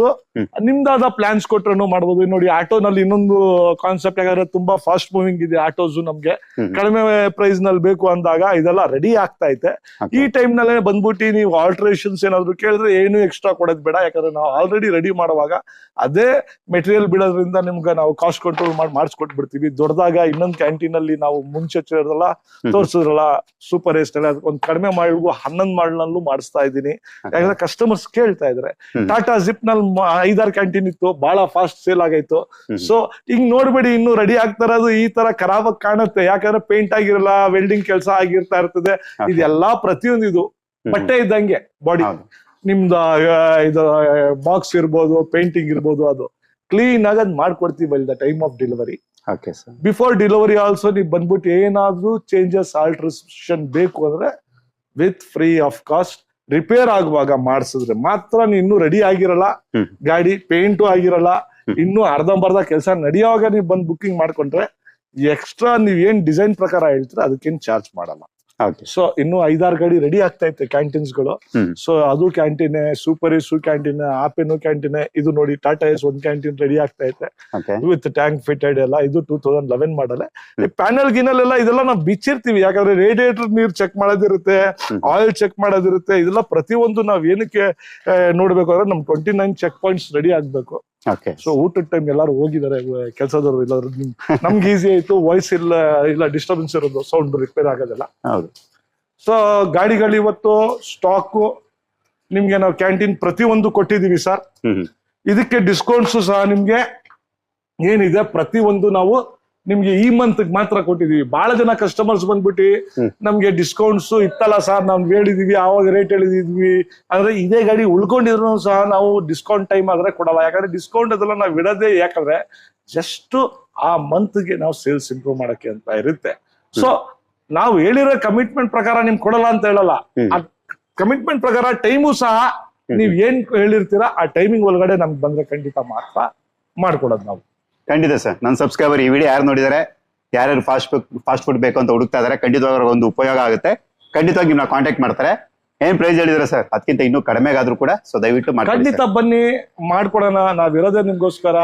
ನಿಮ್ದಾದ ಪ್ಲಾನ್ಸ್ ಕೊಟ್ರೆ ಮಾಡ್ಬೋದು. ನೋಡಿ ಆಟೋನಲ್ಲಿ ಇನ್ನೊಂದು ಕಾನ್ಸೆಪ್ಟ್ ಯಾಕಂದ್ರೆ ತುಂಬಾ ಫಾಸ್ಟ್ ಮೂವಿಂಗ್ ಇದೆ ಆಟೋಸ್ ನಮ್ಗೆ. ಕಡಿಮೆ ಪ್ರೈಸ್ನಲ್ಲಿ ಬೇಕು ಅಂದಾಗ ಇದೆಲ್ಲ ರೆಡಿ ಆಗ್ತಾ ಐತೆ ಈ ಟೈಮ್ ನಲ್ಲೇ ಬಂದ್ಬಿಟ್ಟು ನೀವು ಆಲ್ಟ್ರೇಷನ್ಸ್ ಏನಾದ್ರು ಕೇಳಿದ್ರೆ ಏನು ಎಕ್ಸ್ಟ್ರಾ ಕೊಡೋದ್ ಬೇಡ. ಯಾಕಂದ್ರೆ ನಾವು ಆಲ್ರೆಡಿ ರೆಡಿ ಮಾಡುವಾಗ ಅದೇ ಮೆಟೀರಿಯಲ್ ಬಿಡೋದ್ರಿಂದ ನಿಮ್ಗೆ ನಾವು ಕಾಸ್ಟ್ ಕಂಟ್ರೋಲ್ ಮಾಡಿ ಮಾಡಿಸ್ಕೊಟ್ಬಿಡ್ತೀವಿ. ದೊಡ್ಡದಾಗ ಇನ್ನೊಂದು ಕ್ಯಾಂಟೀನ್ ಅಲ್ಲಿ ನಾವು ಮುಂಚೆ ತೋರಿಸಿದ್ರಲ್ಲ ಸೂಪರ್ ಎಸ್ಟ್ ಎಲ್ಲ ಅದಕ್ಕೊಂದು ಕಡಿಮೆ ಮಾಡಿಗೂ ಹನ್ನೊಂದು ಮಾಡಲಲ್ಲೂ ಮಾಡಿಸ್ತಾ ಇದ್ದೀನಿ ಯಾಕಂದ್ರೆ ಕಸ್ಟಮರ್ಸ್ ಕೇಳ್ತಾ ಇದ್ರೆ ಟಾಟಾ ಜಿಪ್ನಲ್ಲಿ ಐದಾರು ಕ್ಯಾಂಟೀನ್ ಇತ್ತು ಬಹಳ ಫಾಸ್ಟ್ ಸೇಲ್ ಆಗೈತು. ಸೊ ಹಿಂಗ್ ನೋಡ್ಬೇಡಿ ಇನ್ನು ರೆಡಿ ಆಗ್ತಾ ಇರೋದು ಈ ತರ ಖರಾಬ್ ಕಾಣುತ್ತೆ ಯಾಕಂದ್ರೆ ಪೇಂಟ್ ಆಗಿರಲ್ಲ ವೆಲ್ಡಿಂಗ್ ಕೆಲಸ ಆಗಿರ್ತಾ ಇರ್ತದೆ. ಇದೆಲ್ಲಾ ಪ್ರತಿಯೊಂದು ಇದು. ಬಟ್ಟೆ ಇದ್ದಂಗೆ ಬಾಡಿ. ನಿಮ್ದು ಇದು ಬಾಕ್ಸ್ ಇರ್ಬೋದು ಪೇಂಟಿಂಗ್ ಇರ್ಬೋದು ಅದು ಕ್ಲೀನ್ ಆಗಿ ಅದ್ ಮಾಡ್ಕೊಡ್ತೀವಿ the time of delivery. Before delivery also ನೀವು ಬಂದ್ಬಿಟ್ಟು ಏನಾದ್ರೂ ಚೇಂಜಸ್ ಆಲ್ಟ್ರೇಷನ್ ಬೇಕು ಅಂದ್ರೆ with free of cost repair ಆಗುವಾಗ ಮಾಡಿಸಿದ್ರೆ ಮಾತ್ರ ನೀನು ಇನ್ನೂ ರೆಡಿ ಆಗಿರಲ್ಲ. ಗಾಡಿ ಪೇಂಟು ಆಗಿರಲ್ಲ. ಇನ್ನು ಅರ್ಧಂಬರ್ಧ ಕೆಲಸ ನಡೆಯುವಾಗ ನೀವು ಬಂದು ಬುಕ್ಕಿಂಗ್ ಮಾಡ್ಕೊಂಡ್ರೆ ಎಕ್ಸ್ಟ್ರಾ ನೀವ್ ಏನ್ ಡಿಸೈನ್ ಪ್ರಕಾರ ಹೇಳ್ತೀರಾ ಅದಕ್ಕೇನು ಚಾರ್ಜ್ ಮಾಡಲ್ಲ. ಸೊ ಇನ್ನು ಐದಾರು ಗಾಡಿ ರೆಡಿ ಆಗ್ತಾ ಇತ್ತು ಕ್ಯಾಂಟೀನ್ಸ್ಗಳು. ಸೊ ಅದು ಕ್ಯಾಂಟೀನ್ ಸೂಪರ್ ಇಸು ಕ್ಯಾಂಟೀನ್ ಆಪೆನು ಕ್ಯಾಂಟೀನ್ ಇದು ನೋಡಿ ಟಾಟಾ ಎಸ್ ಒಂದ್ ಕ್ಯಾಂಟೀನ್ ರೆಡಿ ಆಗ್ತಾ ಐತೆ Okay. ವಿತ್ ಟ್ಯಾಂಕ್ ಫಿಟೆಡ್ ಎಲ್ಲ ಇದು two thousand eleven model. Panel ಗಿನಲ್ ಎಲ್ಲ ಇದೆಲ್ಲ ನಾವು ಬಿಚ್ಚಿರ್ತೀವಿ. ಯಾಕಂದ್ರೆ ರೇಡಿಯೇಟರ್ ನೀರ್ ಚೆಕ್ ಮಾಡೋದಿರುತ್ತೆ ಆಯಿಲ್ ಚೆಕ್ ಮಾಡೋದಿರುತ್ತೆ ಇದೆಲ್ಲ ಪ್ರತಿಯೊಂದು ನಾವ್ ಏನಕ್ಕೆ ನೋಡ್ಬೇಕು ಅಂದ್ರೆ ನಮ್ twenty nine check points ready ಆಗ್ಬೇಕು. ಸೊ ಊಟದ ಟೈಮ್ ಎಲ್ಲಾರು ಹೋಗಿದ್ದಾರೆ ಕೆಲಸದವರು ಇಲ್ಲಾದ್ರು ನಿಮ್- ನಮ್ಗೆ ಈಸಿ ಆಯ್ತು ವಾಯ್ಸ್ ಇಲ್ಲ ಇಲ್ಲ ಡಿಸ್ಟರ್ಬೆನ್ಸ್ ಇರೋದು ಸೌಂಡ್ ರಿಪೇರ್ ಆಗೋದಿಲ್ಲ. ಹೌದು. ಸೊ ಗಾಡಿಗಳು ಇವತ್ತು ಸ್ಟಾಕು ನಿಮ್ಗೆ ನಾವು ಕ್ಯಾಂಟೀನ್ ಪ್ರತಿಯೊಂದು ಕೊಟ್ಟಿದೀವಿ ಸರ್. ಇದಕ್ಕೆ ಡಿಸ್ಕೌಂಟ್ಸ್ ಸಹ ನಿಮ್ಗೆ ಏನಿದೆ ಪ್ರತಿಯೊಂದು ನಾವು ನಿಮ್ಗೆ ಈ ಮಂತ್ ಮಾತ್ರ ಕೊಟ್ಟಿದೀವಿ. ಬಹಳ ಜನ ಕಸ್ಟಮರ್ಸ್ ಬಂದ್ಬಿಟ್ಟು. ನಮ್ಗೆ ಡಿಸ್ಕೌಂಟ್ಸ್ ಇತ್ತಲ್ಲ ಸರ್ ನಾವು ಹೇಳಿದೀವಿ ಆವಾಗ ರೇಟ್ ಹೇಳಿದಿದ್ವಿ ಅಂದ್ರೆ ಇದೇ ಗಾಡಿ ಉಳ್ಕೊಂಡಿದ್ರು ಸಹ ನಾವು ಡಿಸ್ಕೌಂಟ್ ಟೈಮ್ ಆದ್ರೆ ಕೊಡಲ್ಲ. ಯಾಕಂದ್ರೆ ಡಿಸ್ಕೌಂಟ್ ಅದೆಲ್ಲ ನಾವು ಬಿಡದೆ ಯಾಕಂದ್ರೆ ಜಸ್ಟ್ ಆ ಮಂತ್ಗೆ ನಾವು ಸೇಲ್ಸ್ ಇಂಪ್ರೂವ್ ಮಾಡಕ್ಕೆ ಅಂತ ಇರುತ್ತೆ. ಸೊ ನಾವು ಹೇಳಿರೋ ಕಮಿಟ್ಮೆಂಟ್ ಪ್ರಕಾರ ನಿಮ್ ಕೊಡಲ್ಲ ಅಂತ ಹೇಳಲ್ಲ. ಆ ಕಮಿಟ್ಮೆಂಟ್ ಪ್ರಕಾರ ಟೈಮು ಸಹ ನೀವ್ ಏನ್ ಹೇಳಿರ್ತೀರಾ ಆ ಟೈಮಿಂಗ್ ಒಳಗಡೆ ನಮ್ಗೆ ಬಂದ್ರೆ ಖಂಡಿತ ಮಾತ್ರ ಮಾಡ್ಕೊಡೋದು ನಾವು. ಖಂಡಿತ ಸರ್. ನನ್ನ ಸಬ್ಸ್ಕ್ರೈಬರ್ ಈ ವಿಡಿಯೋ ಯಾರು ನೋಡಿದರೆ ಯಾರ್ಯಾರು ಫಾಸ್ಟ್ ಫಾಸ್ಟ್ ಫುಡ್ ಬೇಕು ಅಂತ ಹುಡುಕ್ತಾ ಇದಾರೆ ಖಂಡಿತವಾಗಿ ಒಂದು ಉಪಯೋಗ ಆಗುತ್ತೆ. ಖಂಡಿತವಾಗಿ ನಿಮ್ನ ಕಾಂಟ್ಯಾಕ್ಟ್ ಮಾಡ್ತಾರೆ. ಏನ್ ಪ್ರೈಸ್ ಹೇಳಿದ್ರೆ ಸರ್ ಅದಕ್ಕಿಂತ ಇನ್ನೂ ಕಡಿಮೆಗಾದ್ರೂ ಕೂಡ ಸೊ ದಯವಿಟ್ಟು ಮಾಡಿ ಖಂಡಿತ ಬನ್ನಿ ಮಾಡ್ಕೊಡೋಣ. ನಾವಿರೋದೇ ನಿಮ್ಗೋಸ್ಕರ.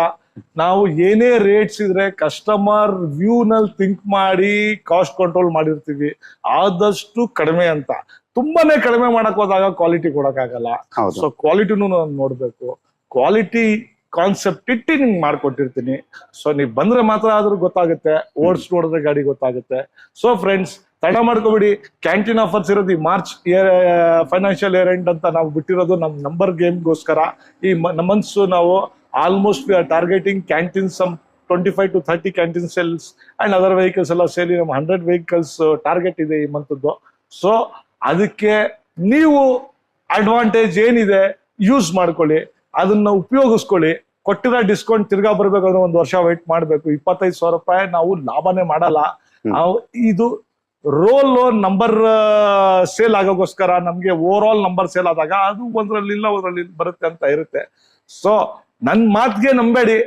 ನಾವು ಏನೇ ರೇಟ್ಸ್ ಇದ್ರೆ ಕಸ್ಟಮರ್ ವ್ಯೂ ನಲ್ಲಿ ಥಿಂಕ್ ಮಾಡಿ ಕಾಸ್ಟ್ ಕಂಟ್ರೋಲ್ ಮಾಡಿರ್ತೀವಿ. ಆದಷ್ಟು ಕಡಿಮೆ ಅಂತ. ತುಂಬಾನೇ ಕಡಿಮೆ ಮಾಡಕ್ ಹೋದಾಗ ಕ್ವಾಲಿಟಿ ಕೊಡಕ್ಕಾಗಲ್ಲ. ಸೊ ಕ್ವಾಲಿಟಿನೂ ನೋಡ್ಬೇಕು. ಕ್ವಾಲಿಟಿ ಕಾನ್ಸೆಪ್ಟ್ ಇಟ್ಟು ನಿಮ್ಗೆ ಮಾಡ್ಕೊಟ್ಟಿರ್ತೀನಿ. ಸೊ ನೀವು ಬಂದ್ರೆ ಮಾತ್ರ ಆದ್ರೂ ಗೊತ್ತಾಗುತ್ತೆ. ಓಡ್ಸ್ ನೋಡಿದ್ರೆ ಗಾಡಿ ಗೊತ್ತಾಗುತ್ತೆ. ಸೊ ಫ್ರೆಂಡ್ಸ್ ತಡ ಮಾಡ್ಕೋಬಿಡಿ. ಕ್ಯಾಂಟೀನ್ ಆಫರ್ಸ್ ಇರೋದು ಈ March year financial year end ಅಂತ ನಾವು ಬಿಟ್ಟಿರೋದು ನಮ್ಮ ನಂಬರ್ ಗೇಮ್ಗೋಸ್ಕರ ಈ ಮಂತ್ಸ್ ನಾವು almost we are targeting canteen some twenty five to thirty canteen sales and other vehicles ಎಲ್ಲ ಸೇರಿ ನಮ್ಮ ಹಂಡ್ರೆಡ್ ವೆಹಿಕಲ್ಸ್ ಟಾರ್ಗೆಟ್ ಇದೆ ಈ ಮಂತದ್ದು ಸೊ ಅದಕ್ಕೆ ನೀವು ಅಡ್ವಾಂಟೇಜ್ ಏನಿದೆ ಯೂಸ್ ಮಾಡ್ಕೊಳ್ಳಿ. ಅದನ್ನ ಉಪಯೋಗಿಸ್ಕೊಳ್ಳಿ. ಕೊಟ್ಟಿರೋ ಡಿಸ್ಕೌಂಟ್ ತಿರ್ಗಾ ಬರ್ಬೇಕಾದ್ರೆ ಒಂದು ವರ್ಷ ವೆಯ್ಟ್ ಮಾಡಬೇಕು. ಇಪ್ಪತ್ತೈದು ಸಾವಿರ ರೂಪಾಯಿ ನಾವು ಲಾಭನೇ ಮಾಡಲ್ಲ. ಇದು ರೋಲ್ ನಂಬರ್ ಸೇಲ್ ಆಗೋಗೋಸ್ಕರ ನಮ್ಗೆ ಓವರ್ ಆಲ್ ನಂಬರ್ ಸೇಲ್ ಆದಾಗ ಅದು ಒಂದ್ರಲ್ಲಿ ಇಲ್ಲ ಒಂದ್ರಲ್ಲಿ ಬರುತ್ತೆ ಅಂತ ಇರುತ್ತೆ. ಸೊ ನನ್ ಮಾತ್ಗೆ ನಂಬೇಡಿ.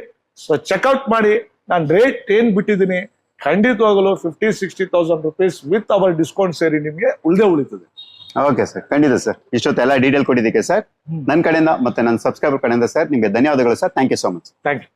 ಸೊ ಚೆಕ್ಔಟ್ ಮಾಡಿ. ನಾನು ರೇಟ್ ಏನ್ ಬಿಟ್ಟಿದ್ದೀನಿ? ಖಂಡಿತವಾಗಲು fifty sixty thousand rupees with our discount ಸೇರಿ ನಿಮ್ಗೆ ಉಳ್ದೇ ಉಳಿತದೆ. ಓಕೆ ಸರ್ ಖಂಡಿತ ಸರ್ ಇಷ್ಟೊತ್ತೆಲ್ಲ ಡೀಟೇಲ್ ಕೊಟ್ಟಿದ್ದಕ್ಕೆ ಸರ್ ನನ್ನ ಕಡೆಯಿಂದ ಮತ್ತೆ ನನ್ನ ಸಬ್ಸ್ಕ್ರೈಬರ್ ಕಡೆಯಿಂದ ಸರ್ ನಿಮಗೆ ಧನ್ಯವಾದಗಳು sir thank you so much thank you